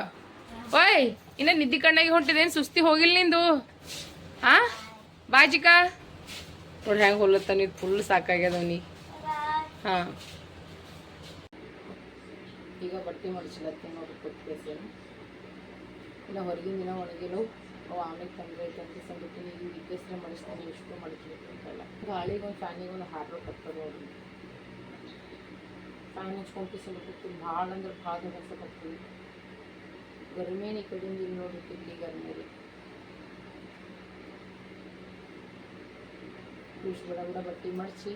ಓಯ್, ಇನ್ನು ನಿದ್ದೆ ಕಣ್ಣಾಗಿ ಹೊಂಟಿದೇನು ಸುಸ್ತಿ ಹೋಗಿಲ್ಲ ನಿಂದು? ಹಾಂ ಬಾಯ್ ಚಿಕ್ಕ. ನೋಡ್ರಿ ಹೆಂಗೆ ಹೊಲತ್ತಾನ ಇದು ಫುಲ್ ಸಾಕಾಗ್ಯದ ಅವ್ನಿಗೆ ಹಾಂ. ಈಗ ಬಟ್ಟೆ ಮಡಿಸ್ಲತ್ತೀನಿ ನೋಡಿ ಕೊಟ್ಟಿಗೆ ಇಲ್ಲ ಹೊರಗಿನ ದಿನ ಒಣಗಿಲು ಅವು ಆಮೇಲೆ ತಂದೆ ಅಂತ ಸಂಬಿಟ್ಟಿನಿ ಈಗ ವಿದ್ಯಸ್ರೆ ಮಡಿಸ್ತಾನೆ ಎಷ್ಟು ಮಡಿಸ್ಬೇಕು ಅಂತಲ್ಲ. ಗಾಳಿಗೊಂದು ಫ್ಯಾನಿಗೊಂದು ಹಾರ್ಡ್ರು ಕತ್ತದ ಫ್ಯಾನ್ ಹಚ್ಕೊಂಡು ಸಂಬಿಟ್ಟಿರ್ತೀನಿ ಭಾಳ ಅಂದ್ರೆ ಭಾಳ ಅನಿಸಕತ್ತೀವಿ ಗರ್ಮೇನ ಈ ಕಡೆಯಿಂದ ಇಲ್ಲಿ ನೋಡಿ ಇಲ್ಲಿ ಗರ್ಮೇರಿ ಇಷ್ಟು ಬಡ ಬಡ ಬಟ್ಟೆ ಮಡಿಸಿ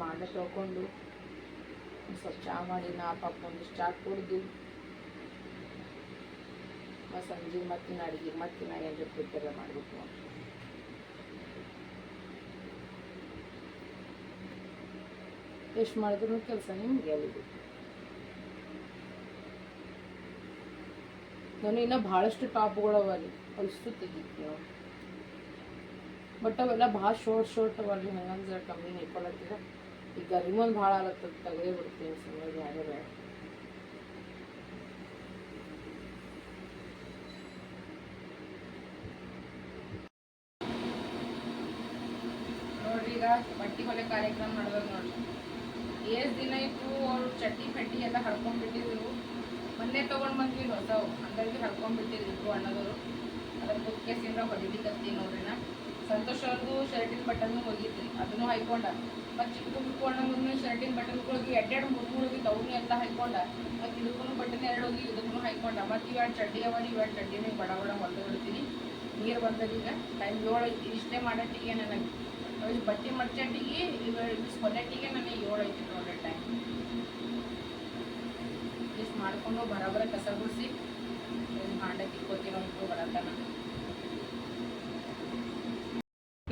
ಬಾಂಡ ತೊಳ್ಕೊಂಡು ಒಂದ್ ಸ್ವಲ್ಪ ಚಹಾ ಮಾಡಿ ನಾ ಪಾಪ ಒಂದಿಷ್ಟು ಚಹಾ ಕುಡ್ದು ಮತ್ತು ಸಂಜೆ ಮತ್ತಿನ ಅಡುಗೆ ಮತ್ತಿನ ಏನಾರ ಪ್ರಿಪೇರ್ ಮಾಡಬೇಕು ನೋಡಿ ಎಷ್ಟು ಮಾಡಿದ್ರು ಕೆಲಸ ನಿಮ್ಗೆ ಅದು ನಾನು ಇನ್ನೂ ಭಾಳಷ್ಟು ಟಾಪ್ಗಳು ಅವ ರೀ ಅಷ್ಟು ತೆಗಿತೀವಿ ನಾವು ಬಟ್ ಅವೆಲ್ಲ ಭಾಳ ಶೋರ್ಟ್ ಶೋರ್ಟ್ ಅವ ರೀ ಹಂಗಂದ್ರೆ ಜರ ಕಮ್ಮಿ ಹಾಕೊಳತ್ತಿದ ಈಗ ರಿಮೋನ್ ಭಾಳ ಆಗತ್ತದ ತೆಗೆದೇ ಬಿಡ್ತೀನಿ ಬೇಡ ಬೇಡ ನೋಡ್ರಿ, ಈಗ ಬಟ್ಟಿ ಹೊಲೆ ಕಾರ್ಯಕ್ರಮ ನಡೆದ ನೋಡ್ರಿ. ಏಸ್ ದಿನ ಇತ್ತು ಅವ್ರು ಚಟ್ಟಿ ಪಟ್ಟಿ ಎಲ್ಲ ಹಡ್ಕೊಂಡ್ಬಿಟ್ಟಿದ್ರು ಮೊನ್ನೆ ತಗೊಂಡ್ ಬಂದ್ವಿ ಹೊಸವು, ಹಂಗಾಗಿ ಹಡ್ಕೊಂಡ್ಬಿಟ್ಟಿದ್ರು ಇಬ್ರು ಅಣ್ಣದವರು. ಅದ್ರ ಬುಕ್ಕೆಸಿಂದ ಹೊಡಿಲಿಕ್ಕತ್ತಿ ನೋಡ್ರಿ ನಾ. ಸಂತೋಷ್ ಅವ್ರದ್ದು ಶರ್ಟಿನ ಬಟನ್ ಹೋಗಿದ್ರಿ ಅದನ್ನು ಹಾಯ್ಕೊಂಡ. ಮತ್ತು ಚಿಕ್ಕ ಅವನು ಎಲ್ಲ ಮತ್ತು ಬಟನ್ ಎರಡು ಹೋಗಿ ಇದಕ್ಕೂ ಮತ್ತು ಚಡ್ಡಿ ಅವ ಬಡ ಬಡ ನೀರು ಟೈಮ್ ಏಳು ಇಷ್ಟೇ ಮಾಡೋಟ್ಟಿಗೆ ನನಗೆ. ಬಟ್ಟೆ ಹೊಲಟ್ಟಿಗೆ ನನಗೆ ಏಳು ಐತಿ ಟೈಮ್. ಇಷ್ಟು ಮಾಡ್ಕೊಂಡು ಬರಬರ ಕಸ ಗುಡಿಸಿ ಮಾಡಕ್ಕೆ ತಿಕ್ಕೋತೀನಿ ಬರತ್ತ ಬರತ್ತಾನ.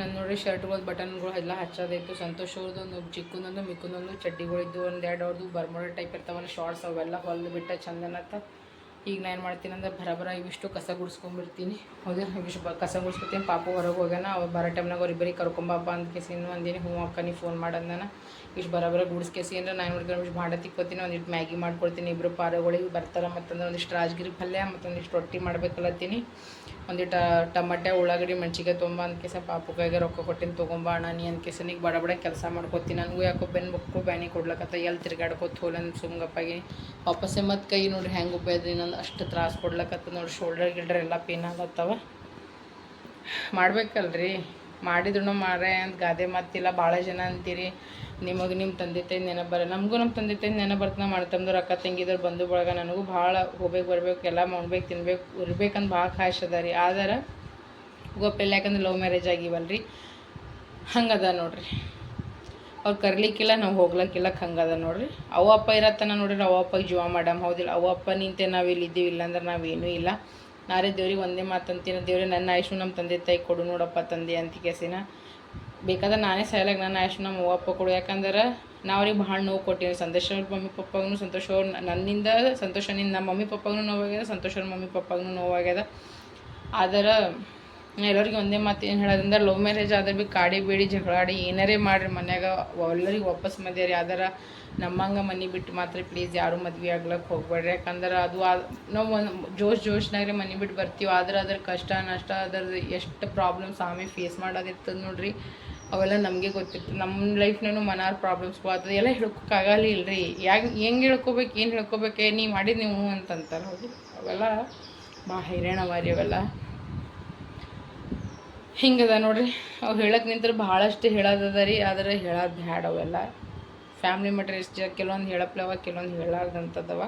ನಾನು ನೋಡಿ ಶರ್ಟ್ಗಳು ಬಟನ್ಗಳು ಎಲ್ಲ ಹಚ್ಚೋದೈತು ಸಂತೋಷ್ ಅವ್ರದ್ದು ಚಿಕ್ಕನೊಂದು ಮಿಕ್ಕನೊಂದು ಚಡ್ಡಿಗಳಿದ್ದು ಒಂದು ಎರಡು ಅವ್ರದ್ದು ಬರ್ಮೋಡ ಟೈಪ್ ಇರ್ತಾವಲ್ಲ ಶಾರ್ಟ್ಸ್ ಅವೆಲ್ಲ ಹೊಲ್ದು ಬಿಟ್ಟ ಚಂದನತ್ತ ಈಗ ನಾನು ಏನು ಮಾಡ್ತೀನಿ ಅಂದ್ರೆ ಬರಬರ ಇವಿಷ್ಟು ಕಸ ಗುಡಿಸ್ಕೊಂಬಿಡ್ತೀನಿ ಹೌದಾ? ಇವಿಷ್ಟು ಕಸ ಗುಡಿಸ್ಕೊತೀನಿ ಪಾಪು ಹೊರಗೆ ಹೋಗ್ಯಾನ. ಅವ್ರು ಬರೋ ಟೈಮ್ನಾಗ ಅವ್ರು ಇಬ್ಬರಿಗೆ ಕರ್ಕೊಂಬಪ್ಪ ಅಂತ ಕೇಸಿ. ಅಂದಿನಿ, ಹ್ಞೂ ಅಕ್ಕ ನೀ ಫೋನ್ ಮಾಡಂದನ ಇಷ್ಟು ಬರಬರ ಗುಡಿಸ್ಕೇಸಿ ಅಂದ್ರೆ ನಾನು ನೋಡಿದ್ರೆ ಇಷ್ಟು ಭಾಂಡ ತಿಕ್ಕೋತೀನಿ. ಒಂದಿಷ್ಟು ಮ್ಯಾಗಿ ಮಾಡ್ಕೊಡ್ತೀನಿ. ಇಬ್ಬರು ಪಾರಗಳಿಗೆ ಬರ್ತಾರೆ ಮತ್ತಂದ್ರೆ ಒಂದಿಷ್ಟು ರಾಜಗಿರಿ ಪಲ್ಯ, ಮತ್ತೊಂದಿಷ್ಟು ರೊಟ್ಟಿ ಮಾಡ್ಬೇಕಲ್ಲತ್ತೀನಿ. ಒಂದಿಟ್ಟು ಟಮಟೆ, ಉಳ್ಳಾಗಡ್ಡಿ ಮೆಣ್ಸಿಗೆ ತುಂಬ ಅಂದ್ಕೇಸ ಪಾಪು ಕೈಗೆ ರೊಕ್ಕ ಕೊಟ್ಟಿನ ತೊಗೊಂಬಾಣ ನೀ ನೀ ನೀಗ ಬಡ ಬಡ ಕೆಲಸ ಮಾಡ್ಕೊತೀನಿ. ನನಗೂ ಯಾಕೋ ಬೆನ್ನು ಬಕ್ಕು ಬ್ಯಾನಿ ಕೊಡ್ಲಕತ್ತ. ಎಲ್ಲಿ ತಿರ್ಗಾಡ್ಕೊತ ಹೋಲನ್ ಸುಮ್ಗಪ್ಪಾಗಿ. ವಾಪಸ್ಸೆ ಮತ್ತು ಕೈ ನೋಡ್ರಿ ಹೆಂಗೆ ಉಬ್ಬೈದ್ರಿ ನಂದು ಅಷ್ಟು ತ್ರಾಸ ಕೊಡ್ಲಕತ್ತ ನೋಡ್ರಿ. ಶೋಲ್ಡರ್, ಗಿಲ್ಡರ್ ಎಲ್ಲ ಪೇನ್ ಆಗತ್ತವ. ಮಾಡ್ಬೇಕಲ್ರಿ. ಮಾಡಿದ್ರು ಮಾರೇ ಅಂತ ಗಾದೆ ಮಾತಿಲ್ಲ. ಭಾಳ ಜನ ಅಂತೀರಿ. ನಿಮಗೆ ನಿಮ್ಮ ತಂದೆ ತಾಯಿ ನೆನಪು ಬರ ನಮಗೂ ನಮ್ಮ ತಂದೆ ತಾಯಿ ನೆನಪು ಬರ್ತನ ಮಾಡ್ತಂದ್ರೆ ಅಕ್ಕ ತಂಗಿದ್ರು ಬಂದು ಬಳಗ ನನಗೂ ಭಾಳ ಹೋಗ್ಬೇಕು ಬರ್ಬೇಕು, ಎಲ್ಲ ಮಾಡ್ಬೇಕು, ತಿನ್ಬೇಕು ಇರ್ಬೇಕಂತ ಭಾಳ ಕಾಯ್ಶ್ ಅದ ರೀ ಆದ್ರೆ ಗೊತ್ತಿಲ್ಲ ಯಾಕಂದ್ರೆ ಲವ್ ಮ್ಯಾರೇಜ್ ಆಗಿವಲ್ರಿ. ಹಂಗದ ನೋಡ್ರಿ. ಅವ್ರು ಕರ್ಲಿಕ್ಕಿಲ್ಲ, ನಾವು ಹೋಗ್ಲಕ್ಕಿಲ್ಲ ಹಂಗದ ನೋಡ್ರಿ. ಅವ ಅಪ್ಪ ಇರತ್ತನ ನೋಡ್ರಿ ಅವ ಅಪ್ಪಗೆ ಜೀವ ಮಾಡಮ್. ಹೌದಿಲ್ಲ ಅವ ಅಪ್ಪ ನಿಂತೆ ನಾವು ಇಲ್ಲಿ ಇದ್ದೀವಿ ಇಲ್ಲಾಂದ್ರೆ ನಾವೇನೂ ಇಲ್ಲ. ನಾರೇ ದೇವ್ರಿಗೆ ಒಂದೇ ಮಾತಂತೀನ. ದೇವ್ರೆ, ನನ್ನ ಆಯುಷು ನಮ್ಮ ತಂದೆ ತಾಯಿ ಕೊಡು ನೋಡಪ್ಪ ತಂದೆ ಅಂತ ಕೇಸಿನ ಬೇಕಾದ್ರೆ ನಾನೇ ಸೈಲಾಗಿ ನನ್ನ ಆಯ್ತು ನಮ್ಮ ಅವ್ವ ಅಪ್ಪ ಕೊಡು. ಯಾಕಂದ್ರೆ ನಾವು ಅವ್ರಿಗೆ ಭಾಳ ನೋವು ಕೊಟ್ಟಿನಿ. ಸಂತೋಷ ಮಮ್ಮಿ ಪಪ್ಪಗೂ ಸಂತೋಷ ಅವ್ರು ನನ್ನಿಂದ ಸಂತೋಷನಿಂದ ನಮ್ಮ ಮಮ್ಮಿ ಪಪ್ಪಗೂ ನೋವಾಗ್ಯದ ಸಂತೋಷ ಅವ್ರ ಮಮ್ಮಿ ಪಪ್ಪಗೂ ನೋವಾಗ್ಯದ ಆದ್ರೆ ಎಲ್ಲರಿಗೆ ಒಂದೇ ಮಾತು ಏನು ಹೇಳೋದಂದ್ರೆ ಲವ್ ಮ್ಯಾರೇಜ್ ಆದ್ರೆ ಭೀ ಕಾಡಿ ಬೇಡಿ ಜಗಳಾಡಿ ಏನಾರೇ ಮಾಡಿರಿ ಮನ್ಯಾಗ ಎಲ್ಲರಿಗೆ ವಾಪಸ್ ಮದ್ಯಾರಿ. ಆದ್ರೆ ನಮ್ಮಂಗೆ ಮನೆ ಬಿಟ್ಟು ಮಾತ್ರ ಪ್ಲೀಸ್ ಯಾರು ಮದ್ವೆ ಆಗ್ಲಕ್ಕೆ ಹೋಗ್ಬೇಡ್ರಿ. ಯಾಕಂದ್ರೆ ಅದು ನಾವು ಒಂದು ಜೋಶ್ ಜೋಶ್ನಾಗ್ರಿ ಮನೆ ಬಿಟ್ಟು ಬರ್ತೀವಿ. ಆದ್ರೆ ಅದ್ರ ಕಷ್ಟ ನಷ್ಟ, ಅದ್ರದ್ದು ಎಷ್ಟು ಪ್ರಾಬ್ಲಮ್ಸ್ ಆಮೇಲೆ ಫೇಸ್ ಮಾಡೋದಿರ್ತದೆ ನೋಡ್ರಿ. ಅವೆಲ್ಲ ನಮಗೆ ಗೊತ್ತಿತ್ತು. ನಮ್ಮ ಲೈಫ್ನೂ ಮನಾರ್ ಪ್ರಾಬ್ಲಮ್ಸ್ ಅದು ಎಲ್ಲ ಹೇಳ್ಕೊಕ್ಕಾಗಲ್ಲ ಇಲ್ರಿ. ಯಾಕೆ, ಹೆಂಗೆ ಹೇಳ್ಕೊಬೇಕು, ಏನು ಹೇಳ್ಕೊಬೇಕೆ, ನೀ ಮಾಡಿದ ನೀವು ಅಂತಂತಾರೆ ಹೌದು ಅವೆಲ್ಲ ಭಾಳ ಹೈರಾಣವಾರಿ ಅವೆಲ್ಲ. ಹಿಂಗದ ನೋಡ್ರಿ. ಅವು ಹೇಳಕ್ಕೆ ನಿಂತ್ರೆ ಭಾಳಷ್ಟು ಹೇಳೋದದ ರೀ, ಆದರೆ ಹೇಳೋದು ಬ್ಯಾಡ ಅವೆಲ್ಲ. ಫ್ಯಾಮ್ಲಿ ಮ್ಯಾಟ್ರ್ ಎಷ್ಟು ಕೆಲವೊಂದು ಹೇಳಪ್ಲವ, ಕೆಲವೊಂದು ಹೇಳಾರ್ದಂಥದ್ದವ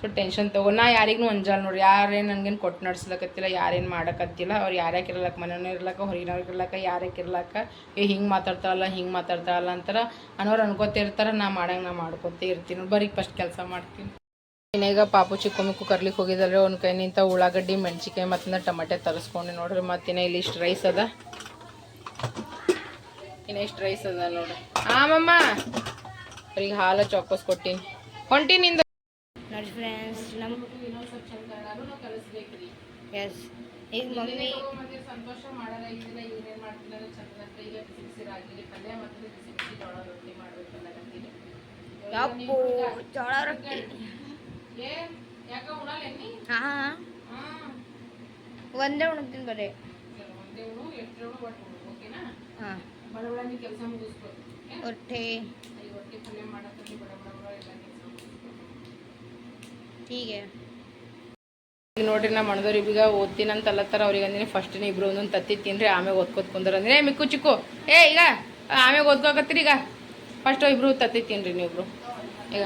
ಸೊ ಟೆನ್ಷನ್ ತಗೋ. ನಾ ಯಾರಿಗೂ ಅಂಜಲ್ಲ ನೋಡ್ರಿ. ಯಾರೇನು ನನಗೇನು ಕೊಟ್ಟು ನಡ್ಸ್ಲಕತ್ತಿಲ್ಲ, ಯಾರೇನು ಮಾಡಕತ್ತಿಲ್ಲ. ಅವ್ರು ಯಾರ್ಯಾಕೆ ಇರ್ಲಕ್ಕ ಮನೆಯೂ ಇರ್ಲಕ್ಕ ಹೊರಗಿನವ್ರಿಗೆ ಇರ್ಲಕ್ಕ ಯಾರ್ಯಾಕೆ ಇರ್ಲಕ್ಕ ಏ, ಹಿಂಗೆ ಮಾತಾಡ್ತಾರಲ್ಲ ಹಿಂಗೆ ಮಾತಾಡ್ತಾರಲ್ಲ ಅಂತಾರೆ. ಅನ್ನೋರು ಅನ್ಕೋತಿರ್ತಾರೆ ನಾ ಮಾಡಂಗೆ ನಾ ಮಾಡ್ಕೊತೇ ಇರ್ತೀನಿ. ಬರೀ ಫಸ್ಟ್ ಕೆಲಸ ಮಾಡ್ತೀನಿ. ಇನ್ನೀಗ ಪಾಪು ಚಿಕ್ಕ ಮಿಕ್ಕು ಕರ್ಲಿಕ್ಕೆ ಹೋಗಿದ್ದಲ್ರಿ ಅವ್ನ ಕೈ ನಿಂತ ಉಳ್ಳಾಗಡ್ಡಿ ಮೆಣಸಿಕಾಯಿ ಮತ್ತು ಟಮಾಟೆ ತರಿಸ್ಕೊಂಡು ನೋಡ್ರಿ. ಮತ್ತಿನ ಇಲ್ಲಿ ಇಷ್ಟು ರೈಸ್ ಅದ. ಇನ್ನು ಇಷ್ಟು ರೈಸ್ ಅದ ನೋಡ್ರಿ. ಆಮಮ್ಮ! ಅವ್ರಿಗೆ ಹಾಲು ಚಾಕೋಸ್ ಕೊಟ್ಟೀನಿ. ಹೊಂಟಿನಿಂದ ನೋಡಿ ಫ್ರೆಂಡ್ಸ್ ನಮ್ಮ ಇನ್ನೊಂದು ಸ್ವಲ್ಪ ಚಂದ ನಾನು ಕಲಿಸ್ಬೇಕ್ರಿ ಎಸ್ ಈಗ ಮಮ್ಮಿ ಸಂತೋಷ ಮಾಡಾರ ಇದಿಲ್ಲ ಏನೇನು ಮಾಡ್ತೀನಿ ಅಂದ್ರೆ ಚಂದ ಅಂತ ಈಗ ಬಿಸಿ ಬಿಸಿ ರಾಗಿ ಪಲ್ಯ ಮತ್ತು ಬಿಸಿ ಬಿಸಿ ಜೋಳ ರೊಟ್ಟಿ ಮಾಡ್ಬೇಕಲ್ಲ ಅಂತೀನಿ ಯಪ್ಪು ಜೋಳ ರೊಟ್ಟಿ ಏ ಯಾಕ ಉಣಲ್ಲೇನಿ ಹಾ ಹಾಂ ಒಂದೇ ಉಣ್ತೀನಿ ಬರೀ ಒಂದೇ ಉಣು ಎಷ್ಟು ಉಣು ಒಟ್ಟು ಉಣು ಓಕೆನಾ ಹಾ ಬಡ ಬಡ ನೀ ಕೆಲಸ ಮುಗಿಸ್ಕೊ ಏನ್? ಹೊಟ್ಟೆ ಈ ರೊಟ್ಟಿ ಪಲ್ಯ ಮಾಡತ್ತಲ್ಲಿ ಬಡ ಬಡ ಬಡ ಎಲ್ಲ ಕೆಲಸ ಮುಗಿಸ್ಕೊ ಹೀಗೆ. ಈಗ ನೋಡ್ರಿ ನಮ್ಮ ಮಣದವ್ರು ಈಗ ಓದ್ತೀನಿ ಅಂತ ಅಲ್ಲತ್ತಾರ ಅವ್ರಿಗೆ ಅಂದ್ರೆ ಫಸ್ಟ್ ನೀ ಇಬ್ರು ಒಂದೊಂದು ತತ್ತಿ ತಿನ್ರಿ ಆಮೇಲೆ ಓದ್ಕೋತ ಕುಂದ್ರ ಅಂದ್ರೆ ಮಿಕ್ಕು ಚಿಕ್ಕು ಏ ಈಗ ಆಮೇಲೆ ಓದ್ಕೋಕತ್ತೀರಿ ಈಗ. ಫಸ್ಟ್ ಇಬ್ರು ತತ್ತಿ ತಿನ್ರಿ ನೀವಿಬ್ರು. ಈಗ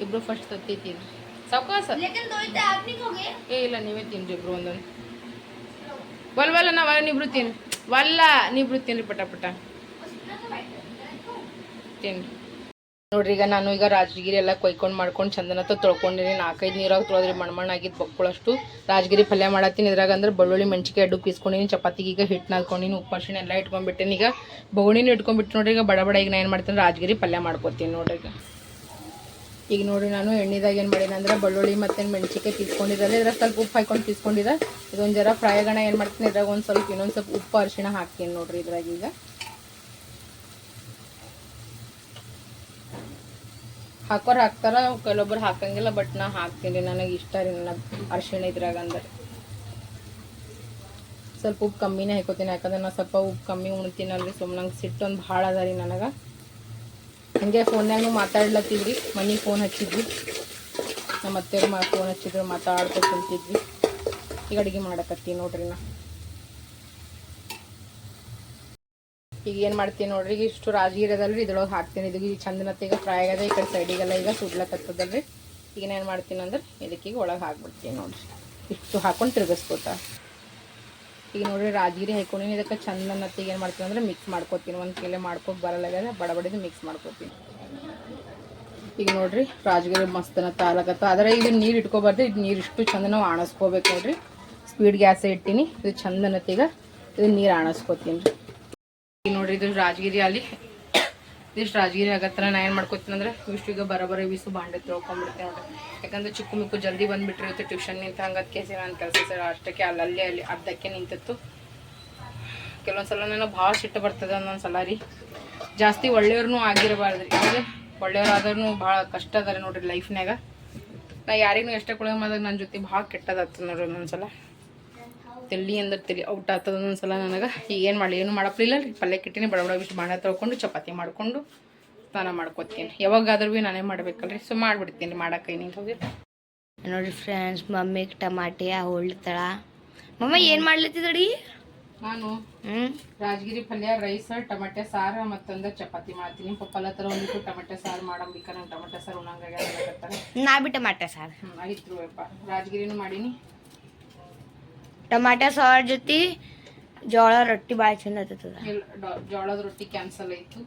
ಇಬ್ರು ಫಸ್ಟ್ ತತ್ತಿ ತಿನ್ರಿ. ಸಾವಕಾಸ? ಏ ಇಲ್ಲ ನೀವೇ ತಿನ್ರಿ ಇಬ್ರು ಒಂದೊಂದು. ಬಲ್ ಬಲ್ಲ ನಾವು ನೀಬ್ರು ತಿನ್ರಿ. ವಲ್ಲ ನೀಬ್ರು ತಿನ್ರಿ ಪಟ ಪಟ. ತಿನ್ರಿ. ನೋಡ್ರಿ, ಈಗ ನಾನು ಈಗ ರಾಜಗಿರಿ ಎಲ್ಲ ಕೊಯ್ಕೊಂಡು ಮಾಡ್ಕೊಂಡು ಚಂದನತ್ತ ತೊಳ್ಕೊಂಡಿನಿ. ನಾಲ್ಕೈದು ನೀರಾಗ ತೊಳೆದ್ರಿ ಮಣ್ಣು ಮಣ್ಣಾಗಿದ್ದು ಆಗಿದ್ದು ಬಕ್ಕಳಷ್ಟು ರಾಜಗಿರಿ ಪಲ್ಯ ಮಾಡತ್ತೀನಿ. ಇದ್ರಾಗ ಅಂದ್ರೆ ಬೆಳ್ಳುಳ್ಳಿ ಮೆಣಸಿಗೆ ಅಡ್ಡು ಪೀಸ್ಕೊಂಡಿನಿ. ಚಪಾತಿಗೆ ಈಗ ಹಿಟ್ಟು ನಾದ್ಕೊಂಡಿನಿ. ಉಪ್ಪು, ಅರ್ಶಿಣ ಎಲ್ಲ ಇಟ್ಕೊಂಡ್ಬಿಟ್ಟೇನಿ. ಈಗ ಬಗುಣಿನೂ ಇಟ್ಕೊಂಡ್ಬಿಟ್ಟು ನೋಡ್ರಿ, ಈಗ ಬಡ ಬಡ ಈಗ ನಾ ಏನು ಮಾಡ್ತೀನಿ, ರಾಜಗಿರಿ ಪಲ್ಯ ಮಾಡ್ಕೊತೀನಿ ನೋಡ್ರಿ ಈಗ. ಈಗ ನೋಡಿ ನಾನು ಎಣ್ಣೆದಾಗ ಏನು ಮಾಡೀನಿ ಅಂದ್ರೆ ಬೆಳ್ಳುಳ್ಳಿ ಮತ್ತು ಮೆಣಸಿಗೆ ಪೀಸ್ಕೊಂಡಿದ್ದಲ್ಲ ಇದ್ರಾಗ ಸ್ವಲ್ಪ ಉಪ್ಪು ಹಾಕೊಂಡು ಪೀಸ್ಕೊಂಡಿದ್ದೆ ಇದೊಂದು ಜರ ಫ್ರೈಗಣ ಏನು ಮಾಡ್ತೀನಿ, ಇದ್ರಾಗ ಒಂದು ಸ್ವಲ್ಪ ಇನ್ನೊಂದು ಸ್ವಲ್ಪ ಉಪ್ಪು, ಅರಿಶಿಣ ಹಾಕ್ತೀನಿ ನೋಡ್ರಿ ಇದ್ರಾಗ ಈಗ. ಹಾಕೋರು ಹಾಕ್ತಾರ, ಕೆಲವೊಬ್ರು ಹಾಕಂಗಿಲ್ಲ ಬಟ್ ನಾ ಹಾಕ್ತೀನಿ. ನನಗೆ ಇಷ್ಟ ರೀ ನನ್ನ ಅರ್ಶಿಣ ಇದ್ರಾಗ ಅಂದ್ರೆ. ಸ್ವಲ್ಪ ಉಪ್ಪು ಕಮ್ಮಿನೇ ಹಾಕೋತೀನಿ. ಯಾಕಂದ್ರೆ ನಾ ಸ್ವಲ್ಪ ಉಪ್ಪು ಕಮ್ಮಿ ಉಣ್ತೀನಲ್ರಿ ಸುಮ್ಮನೆ ನಂಗೆ ಸಿಟ್ಟು ಒಂದು ಭಾಳ ಅದ ರೀ ನನಗೆ. ಹಂಗೆ ಫೋನ್ಯಾಗೂ ಮಾತಾಡ್ಲತ್ತಿದ್ರಿ ಮನೆಗೆ ಫೋನ್ ಹಚ್ಚಿದ್ವಿ. ನಮ್ಮ ಅತ್ತೆಯವ್ರು ಮಾ ಫೋನ್ ಹಚ್ಚಿದ್ರು ಮಾತಾಡ್ಕೊಂಡು ಕುಂತಿದ್ವಿ. ಈಗ ಅಡುಗೆ ಮಾಡಕತ್ತೀನಿ ನೋಡ್ರಿ ನಾ. ಈಗ ಏನು ಮಾಡ್ತೀನಿ ನೋಡ್ರಿ, ಈಗ ಇಷ್ಟು ರಾಜಗಿರಿ ಅದಲ್ರಿ ಇದ್ರೊಳಗೆ ಹಾಕ್ತೀನಿ. ಇದು ಈಗ ಚಂದನತ್ತೆ ಈಗ ಫ್ರೈ ಆಗದ ಈ ಕಡೆ ಸೈಡಿಗೆಲ್ಲ ಈಗ ಸುಡ್ಲಕತ್ತದಲ್ರಿ ಈಗ ಏನು ಮಾಡ್ತೀನಿ ಅಂದ್ರೆ ಇದಕ್ಕೀಗ ಒಳಗೆ ಹಾಕ್ಬಿಡ್ತೀನಿ ನೋಡ್ರಿ. ಇಷ್ಟು ಹಾಕೊಂಡು ತಿರುಗಿಸ್ಕೊತ. ಈಗ ನೋಡ್ರಿ ರಾಜಗಿರಿ ಹಾಕೊಂಡಿನಿ. ಇದಕ್ಕೆ ಚಂದನತ್ತೆ ಏನು ಮಾಡ್ತೀನಿ ಅಂದ್ರೆ ಮಿಕ್ಸ್ ಮಾಡ್ಕೊತೀನಿ. ಒಂದು ಕೆಲೆ ಬರಲ್ಲ ಬಡ ಬಡಿದು ಮಿಕ್ಸ್ ಮಾಡ್ಕೊತೀನಿ. ಈಗ ನೋಡ್ರಿ ರಾಜಗಿರಿ ಮಸ್ತನ ತಾಲಕತ್ತ ಆದರೆ ಇದು ನೀರು ಇಟ್ಕೋಬಾರ್ದು. ಇದು ನೀರು ಇಷ್ಟು ಚಂದ ನಾವು ಆಣಿಸ್ಕೋಬೇಕು ನೋಡ್ರಿ. ಸ್ಪೀಡ್ ಗ್ಯಾಸ್ ಇಟ್ಟಿನಿ. ಇದು ಚಂದನತ್ತೆ ಈಗ. ಇದು ನೀರು ಆಣಿಸ್ಕೋತೀನಿ. ರೀ ನೋಡ್ರಿ, ಇದು ರಾಜಗಿರಿ ಅಲ್ಲಿ. ಇದಿಷ್ಟು ರಾಜಗಿರಿ ಆಗತ್ತರ ನಾ ಏನು ಮಾಡ್ಕೊತೀನಿ ಅಂದ್ರೆ, ಇಷ್ಟು ಈಗ ಬರೋಬರ ಬಿಸು ಬಾಂಡೆ ತೊಳ್ಕೊಂಡ್ಬಿಡ್ತೀನಿ ನೋಡ್ರಿ. ಯಾಕಂದ್ರೆ ಚಿಕ್ಕ ಮಿಕ್ಕು ಜಲ್ದಿ ಬಂದ್ಬಿಟ್ಟಿರುತ್ತೆ ಟ್ಯೂಷನ್ ನಿಂತ ಹಂಗತ್ ಕೇಸಿ ನಾನು ಕೆಲಸ ಸರ್ ಅಷ್ಟಕ್ಕೆ ಅಲ್ಲಲ್ಲಿ ಅಲ್ಲಿ ಅರ್ಧಕ್ಕೆ ನಿಂತಿತ್ತು. ಕೆಲವೊಂದು ಸಲ ನನಗೆ ಭಾಳ ಸಿಟ್ಟು ಬರ್ತದೆ ಒಂದೊಂದು ಸಲ ರೀ. ಜಾಸ್ತಿ ಒಳ್ಳೆಯವ್ರನ್ನೂ ಆಗಿರಬಾರ್ದು ರೀ. ಯಾಕಂದ್ರೆ ಒಳ್ಳೆಯವ್ರಾದ್ರೂ ಭಾಳ ಕಷ್ಟ ಅದಾರೆ ನೋಡ್ರಿ ಲೈಫ್ನಾಗ ನಾ ಯಾರಿಗೂ ಎಷ್ಟೇ ಕುಳಿಯೋದಾಗ ನನ್ನ ಜೊತೆ ಭಾಳ ಕೆಟ್ಟದಾಗ್ತದೆ ನೋಡ್ರಿ ಒಂದೊಂದು ಸಲ ತಲೆ ಅಂದ್ರೆ ತಲೆ ಔಟ್ ಆಗ್ತದ ಒಂದೊಂದು ಸಲ ನನಗೆ. ಈಗ ಏನು ಮಾಡಲಿ ಏನು ಮಾಡಪ್ಲಿಲ್ಲ ರೀ ಪಲ್ಯ ಕಿಟ್ಟಿನಿ ಬಡ ಬಡ ಬಿಟ್ಟು ಬಾಣ ತೊಳ್ಕೊಂಡು ಚಪಾತಿ ಮಾಡಿಕೊಂಡು ಸ್ನಾನ ಮಾಡ್ಕೊತೀನಿ. ಯಾವಾಗಾದ್ರೂ ಭೀ ನಾನೇ ಮಾಡ್ಬೇಕಲ್ರಿ. ಸೊ ಮಾಡಿಬಿಡ್ತೀನಿ ಮಾಡೋಕೆ ಏನಿಗೆ ಹೋಗಿ ನೋಡಿ ಫ್ರೆಂಡ್ಸ್ ಮಮ್ಮಿಗೆ ಟಮಾಟಿ ಹೋಳ್ತಾಳ ಮಮ್ಮ ಏನು ಮಾಡ್ಲತ್ತಿದಡಿ ನಾನು ರಾಜಗಿರಿ ಪಲ್ಯ ರೈಸ್ ಟೊಮೆಟೆ ಸಾರು ಮತ್ತೊಂದು ಚಪಾತಿ ಮಾಡ್ತೀನಿ. ಪಪ್ಪಲ ಥರ ಒಂದಿಟ್ಟು ಟೊಮೆಟೆ ಸಾರು ಮಾಡಂಬಿಕ ನಂಗೆ ಟೊಮೆಟೆ ಸಾರು ಉಣ್ಣಂಗಾಗ್ತಾರೆ ನಾ ಬಿ ಟಮಾಟೆ ಸಾರು. ಆಯ್ತು ರಾಜಗಿರಿನೂ ಮಾಡೀನಿ. ಟಮಾಟ ಸಾರ್ ಜೊತೆ ಜೋಳ ರೊಟ್ಟಿ ಭಾಳ ಚಂದ ಆಗ್ತದ ಜೋಳದ ರೊಟ್ಟಿ ಕ್ಯಾನ್ಸಲ್ ಆಯ್ತು.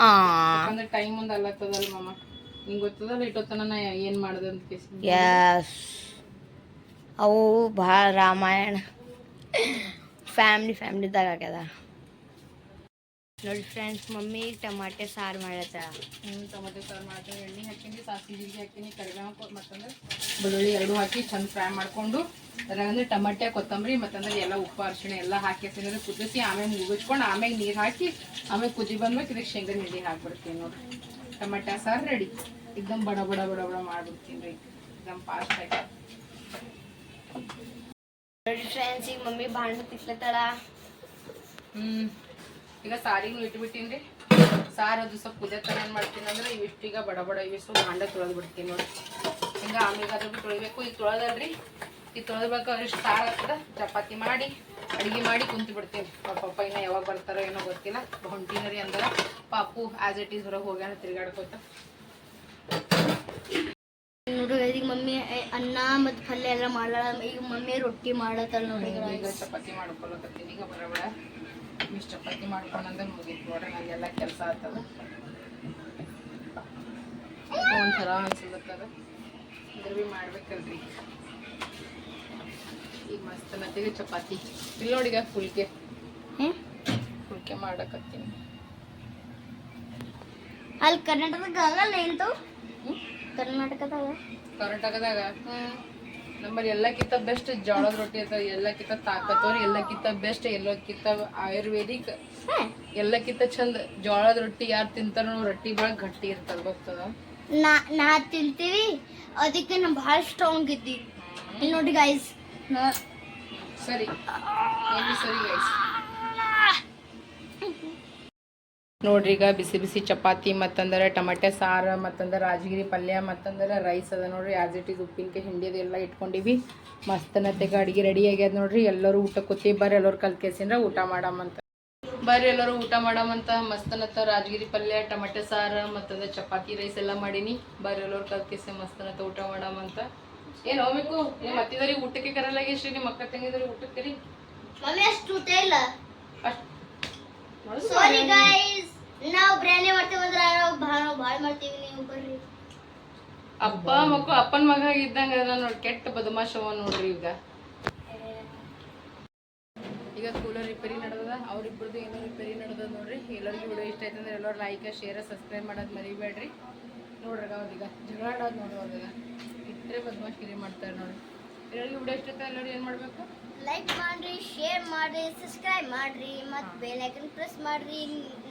ಯಾಕಂದ್ರೆ ಟೈಮ್ ಒಂದು ಅಲ್ಲತ್ತದಲ್ಲ ಮಮ್ಮ ನಿಂಗೆ ಗೊತ್ತದಲ್ಲ ಇಟ್ಟೊತ್ತನ ನಾ ಏನು ಮಾಡಿದೆ ಅಂತ ಕೇಸ್. ಯಸ್ ಅವು ಭಾಳ ರಾಮಾಯಣ. ಫ್ಯಾಮ್ಲಿ ಫ್ಯಾಮ್ಲಿದಾಗ ಆಗ್ಯದ. ನೋಡಿ ಫ್ರೆಂಡ್ಸ್ ಮಮ್ಮಿ ಟಮಾಟೆ ಸಾರು ಮಾಡತ್ತ ಹ್ಞೂ ಟೊಮೆಟೊ ಸಾರು ಮಾಡ್ತೀನಿ ಎಣ್ಣೆ ಹಾಕಿನಿ ಸಾಸಿವೆ ಜೀರಿಗೆ ಹಾಕಿನಿ ಕರಿಬೇವು ಮತ್ತಂದ್ರೆ ಬೆಳ್ಳುಳ್ಳಿ ಎರಡು ಹಾಕಿ ಚಂದ ಫ್ರೈ ಮಾಡಿಕೊಂಡು ಅದ್ರಾಗಂದ್ರೆ ಟಮಟೆ ಕೊತ್ತಂಬರಿ ಮತ್ತಂದ್ರೆ ಎಲ್ಲ ಉಪ್ಪು ಅರಿಶಿಣ ಎಲ್ಲ ಹಾಕಿ ಹಾಕಿದ್ರೆ ಕುದಿಸಿ ಆಮೇಲೆ ಮುಗಿಸ್ಕೊಂಡು ಆಮೇಲೆ ನೀರು ಹಾಕಿ ಆಮೇಲೆ ಕುದಿ ಬಂದ್ಮೇಲೆ ಇದಕ್ಕೆ ಶೇಂಗಾ ಹಿಂಡಿ ಹಾಕ್ಬಿಡ್ತೀನಿ ನೋಡ್ರಿ ಟಮಟ ಸಾರು ರೆಡಿ एकदम ಬಡ ಬಡ ಬಡ ಬಡ ಮಾಡ್ಬಿಡ್ತೀನಿ ರೀ एकदम ಫಾಸ್ಟ್ ಆಗಿ ನೋಡಿ ಫ್ರೆಂಡ್ಸ್ ಈಗ ಮಮ್ಮಿ ಬಾಂಡ ತಿಕ್ಲತ್ತಾಳ ಹ್ಮ್ ಈಗ ಸಾರಿಗೂ ಇಟ್ಬಿಟ್ಟಿನಿ ರೀ ಸಾರು ಅದು ಸ್ವಲ್ಪ ಕುದಿಯತ್ತಾರ ಏನು ಮಾಡ್ತೀನಿ ಅಂದ್ರೆ ಈಗ ಬಡ ಬಡ ಇವಿಷ್ಟು ಭಾಂಡೆ ತೊಳೆದು ಬಿಡ್ತೀನಿ ನೋಡಿ. ಹಿಂಗ ಆಮೇಲೆ ಅದ್ರ ಬಿ ತೊಳಿಬೇಕು. ಈಗ ತೊಳೆದಲ್ರಿ. ಈಗ ತೊಳೆದ್ಬೇಕು ಇಷ್ಟು ಸಾರು ಆಗ್ತದ ಚಪಾತಿ ಮಾಡಿ ಅಡುಗೆ ಮಾಡಿ ಕುಂತು ಬಿಡ್ತೀನಿ. ಪಪ್ಪ ಇನ್ನ ಯಾವಾಗ ಬರ್ತಾರೋ ಏನೋ ಗೊತ್ತಿಲ್ಲ. ಹೊಂಟಿನ ರೀ ಅಂದ್ರೆ. ಪಾಪು ಆಸ್ ಇಟ್ ಈಸ್ ಹೊರಗೆ ಹೋಗ್ಯಾನ ತಿರ್ಗಾಡ್ಕೋತ. ನೋಡ್ರಿ ಈಗ ಮಮ್ಮಿ ಅನ್ನ ಮತ್ತು ಪಲ್ಯ ಎಲ್ಲ ಮಾಡ್ಲಾ ಈಗ ಮಮ್ಮಿ ರೊಟ್ಟಿ ಮಾಡತ್ತಲ್ಲ ನೋಡಿ ಈಗ ಚಪಾತಿ ಮಾಡ್ಕೊಳಕತ್ತೀನಿ. ಈಗ ಬರಬೇಡ ಬಡ. ಇಷ್ಟು ಚಪಾತಿ ಮಾಡ್ಕೊಂಡಂದ್ರೆ ಮುಗೀತು ನೋಡ್ರಿ ನನಗೆಲ್ಲ ಕೆಲಸ ಆಗ್ತದ ಒಂಥರ ಅನ್ಸಲತ್ತದ ಅಂದ್ರೆ ಭೀ ಮಾಡ್ಬೇಕಲ್ರಿ. ಈಗ ಮಸ್ತ್ ಮತ್ತೆ ಚಪಾತಿ. ಇಲ್ಲಿ ನೋಡಿ ಈಗ ಫುಲ್ಕೆ ಹ್ಞೂ ಫುಲ್ಕೆ ಮಾಡಕತ್ತೀನಿ. ಅಲ್ಲಿ ಕರ್ನಾಟಕದಾಗ ಆಗಲ್ಲ ಏನು? ಕರ್ನಾಟಕದಾಗ? ಕರ್ನಾಟಕದಾಗ ನಮ್ಮಲ್ಲಿ ಎಲ್ಲಕ್ಕಿಂತ ಬೆಸ್ಟ್ ಜೋಳದ ರೊಟ್ಟಿ ಅದ ಎಲ್ಲಕ್ಕಿಂತ ತಾಕತ್ತವ್ರಿ ಎಲ್ಲಕ್ಕಿಂತ ಬೆಸ್ಟ್ ಎಲ್ಲಕ್ಕಿಂತ ಆಯುರ್ವೇದಿಕ್ ಎಲ್ಲಕ್ಕಿಂತ ಚಂದ ಜೋಳದ ರೊಟ್ಟಿ ಯಾರು ತಿಂತಾರೋ ರೊಟ್ಟಿ ಭಾಳ ಗಟ್ಟಿ ಇರ್ತದ ಗೊತ್ತದ ನಾ ನಾ ತಿಂತೀವಿ. ಅದಕ್ಕೆ ನಾ ಭಾಳ ಸ್ಟ್ರಾಂಗ್ ಇದ್ದೀವಿ ಇಲ್ಲಿ ನೋಡಿ ಗೈಸ್ ಸರಿ. ಸರಿ ಗೈಸ್ ನೋಡ್ರಿ ಈಗ ಬಿಸಿ ಬಿಸಿ ಚಪಾತಿ ಮತ್ತಂದ್ರೆ ಟಮಟೆ ಸಾರು ಮತ್ತಂದ್ರೆ ರಾಜಗಿರಿ ಪಲ್ಯ ಮತ್ತಂದ್ರೆ ರೈಸ್ ಅದ ನೋಡ್ರಿ ಆಸ್ ಇಟ್ ಈಸ್ ಉಪ್ಪಿನಕಾಯಿ ಹಿಂಡಿದು ಎಲ್ಲ ಇಟ್ಕೊಂಡಿವಿ. ಮಸ್ತನತೆಗೆ ಅಡುಗೆ ರೆಡಿ ಆಗ್ಯದ ನೋಡ್ರಿ ಎಲ್ಲರೂ ಊಟ ಕೂತಿ ಬರ್ರಿ ಎಲ್ಲರೂ ಕಲ್ಕೇಸಿಂದ್ರ ಊಟ ಮಾಡಮಂತ ಬರ್ರಿ ಎಲ್ಲರೂ ಊಟ ಮಾಡಮಂತ ಮಸ್ತನತ್ತ ರಾಜಗಿರಿ ಪಲ್ಯ ಟಮಟೆ ಸಾರು ಮತ್ತಂದ್ರೆ ಚಪಾತಿ ರೈಸ್ ಎಲ್ಲ ಮಾಡೀನಿ. ಬರ್ರಿ ಎಲ್ಲರೂ ಕಲ್ಕೇಸಿ ಮಸ್ತನತ್ತ ಊಟ ಮಾಡಮಂತ ಏನು ಹೋಗ್ಬೇಕು ನಿಮ್ಮ ಮತ್ತಿದ್ರಿ ಊಟಕ್ಕೆ ಕರಲಾಗಿಶ್ರಿ ನಿಮ್ಮ ಅಕ್ಕ ತಂಗಿದ್ರಿ ಊಟಕ್ಕೆ ರೀ ಮಮ್ಮಿ ಅಷ್ಟು ಊಟ ಇಲ್ಲ. ಅಷ್ಟ್ ಸಾರಿ ಗೈಸ್ ನಾವು ಬ್ರ್ಯಾಂಡಿ ಮಾಡ್ತೀವಿ ಅಂದ್ರೆ ನಾವು ಭಾಳ ಭಾಳ ಮಾಡ್ತೀವಿ ನೀವು ಬರ್ರಿ. ಅಪ್ಪ ಮಕ್ಕಳು ಅಪ್ಪನ ಮಗ ಇದ್ದಂಗ ಅದ ನೋಡಿ ಕೆಟ್ಟ ಬದಮಾಶವ ನೋಡ್ರಿ ಈಗ. ಈಗ ಕೂಲರ್ ರಿಪೇರಿ ನಡೆದದ ಅವ್ರಿಬ್ರದ್ದು ಏನೋ ರಿಪೇರಿ ನಡೆದ ನೋಡ್ರಿ. ಎಲ್ಲರಿಗೂ ವಿಡಿಯೋ ಇಷ್ಟ ಆಯ್ತು ಅಂದ್ರೆ ಎಲ್ಲರೂ ಲೈಕ್ ಶೇರ್ ಸಬ್ಸ್ಕ್ರೈಬ್ ಮಾಡೋದು ಮರಿಬೇಡ್ರಿ. ನೋಡ್ರಿ ಅವ್ರೀಗ. ಜಗಳ ಆಡೋದು ನೋಡ್ರಿ ಅವ್ರೀಗ. ಇಟ್ಟರೆ ಬದಮಾಶ್ಗಿರಿ ಮಾಡ್ತಾರೆ ನೋಡ್ರಿ. ಎಲ್ಲರಿಗೂ ವಿಡಿಯೋ ಇಷ್ಟ ಎಲ್ಲರೂ ಏನು ಮಾಡಬೇಕು? ಲೈಕ್ ಮಾಡ್ರಿ ಶೇರ್ ಮಾಡ್ರಿ ಸಬ್ಸ್ಕ್ರೈಬ್ ಮಾಡ್ರಿ ಮತ್ತು ಬೆಲ್ ಐಕನ್ ಪ್ರೆಸ್ ಮಾಡ್ರಿ.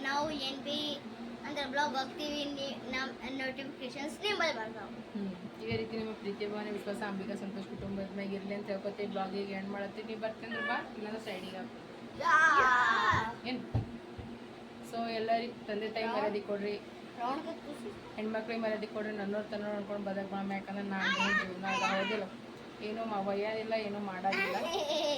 ನಾವು ಏನು ಬಿ ಅಂದ್ರೆ ಬ್ಲಾಗ್ ಹಾಕ್ತೀವಿ ನಮ್ಮ ನೋಟಿಫಿಕೇಶನ್ಸ್ ನಿಮ್ಮಲ್ಲಿ ಬರ್ತಾವೆ. ಈ ಇದೇ ರೀತಿ ನಿಮ್ಮ ಪ್ರೀತಿ ಭಾವನೆ ವಿಶ್ವಾಸ ಅಂಬಿಕಾ ಸಂತೋಷ್ ಕುಟುಂಬದ ಮ್ಯಾಗ ಇರಲಿ ಅಂತ ಹೇಳ್ಕೊತೀವಿ ಬ್ಲಾಗಿಗೆ ಎಂಡ್ ಮಾಡತ್ತೀವಿ. ನೀವು ಬರ್ತೀನಿ ಬಾ. ಇಲ್ಲಾಂದ್ರೆ ಸೈಡಿಗೆ ಹಾಕ್ತೀನಿ ಏನು? ಸೊ ಎಲ್ಲರಿಗೆ ತಂದೆ ತಾಯಿ ಮರ್ಯಾದೆ ಕೊಡ್ರಿ. ಹೆಣ್ಮಕ್ಳಿಗೆ ಮರ್ಯಾದಿ ಕೊಡ್ರಿ ನನ್ನೋರ್ ತನ್ನೋರ್ ಅನ್ಕೊಂಡು ಬದಕ್ ಮಾಮ ಯಾಕಂದ್ರೆ ನಾನು ಜೀವನ ಏನು ಒಯ್ಯೋದಿಲ್ಲ ಏನು ಮಾಡೋದಿಲ್ಲ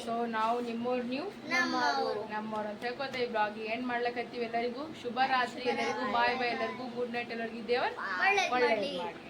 ಸೊ ನಾವು ನಿಮ್ಮವ್ರು ನೀವು ನಮ್ಮವ್ರು. ಅಂತ ಹೇಳ್ಕೊತ ಈ ಬ್ಲಾಗ್ ಏನ್ ಮಾಡ್ಲಕತ್ತೀವಿ ಎಲ್ಲರಿಗೂ? ಶುಭ ರಾತ್ರಿ ಎಲ್ಲರಿಗೂ. ಬಾಯ್ ಬಾಯ್ ಎಲ್ಲರಿಗೂ. ಗುಡ್ ನೈಟ್ ಎಲ್ಲರಿಗೂ. ದೇವರ್ ಒಳ್ಳೆ ಮಾಡಿ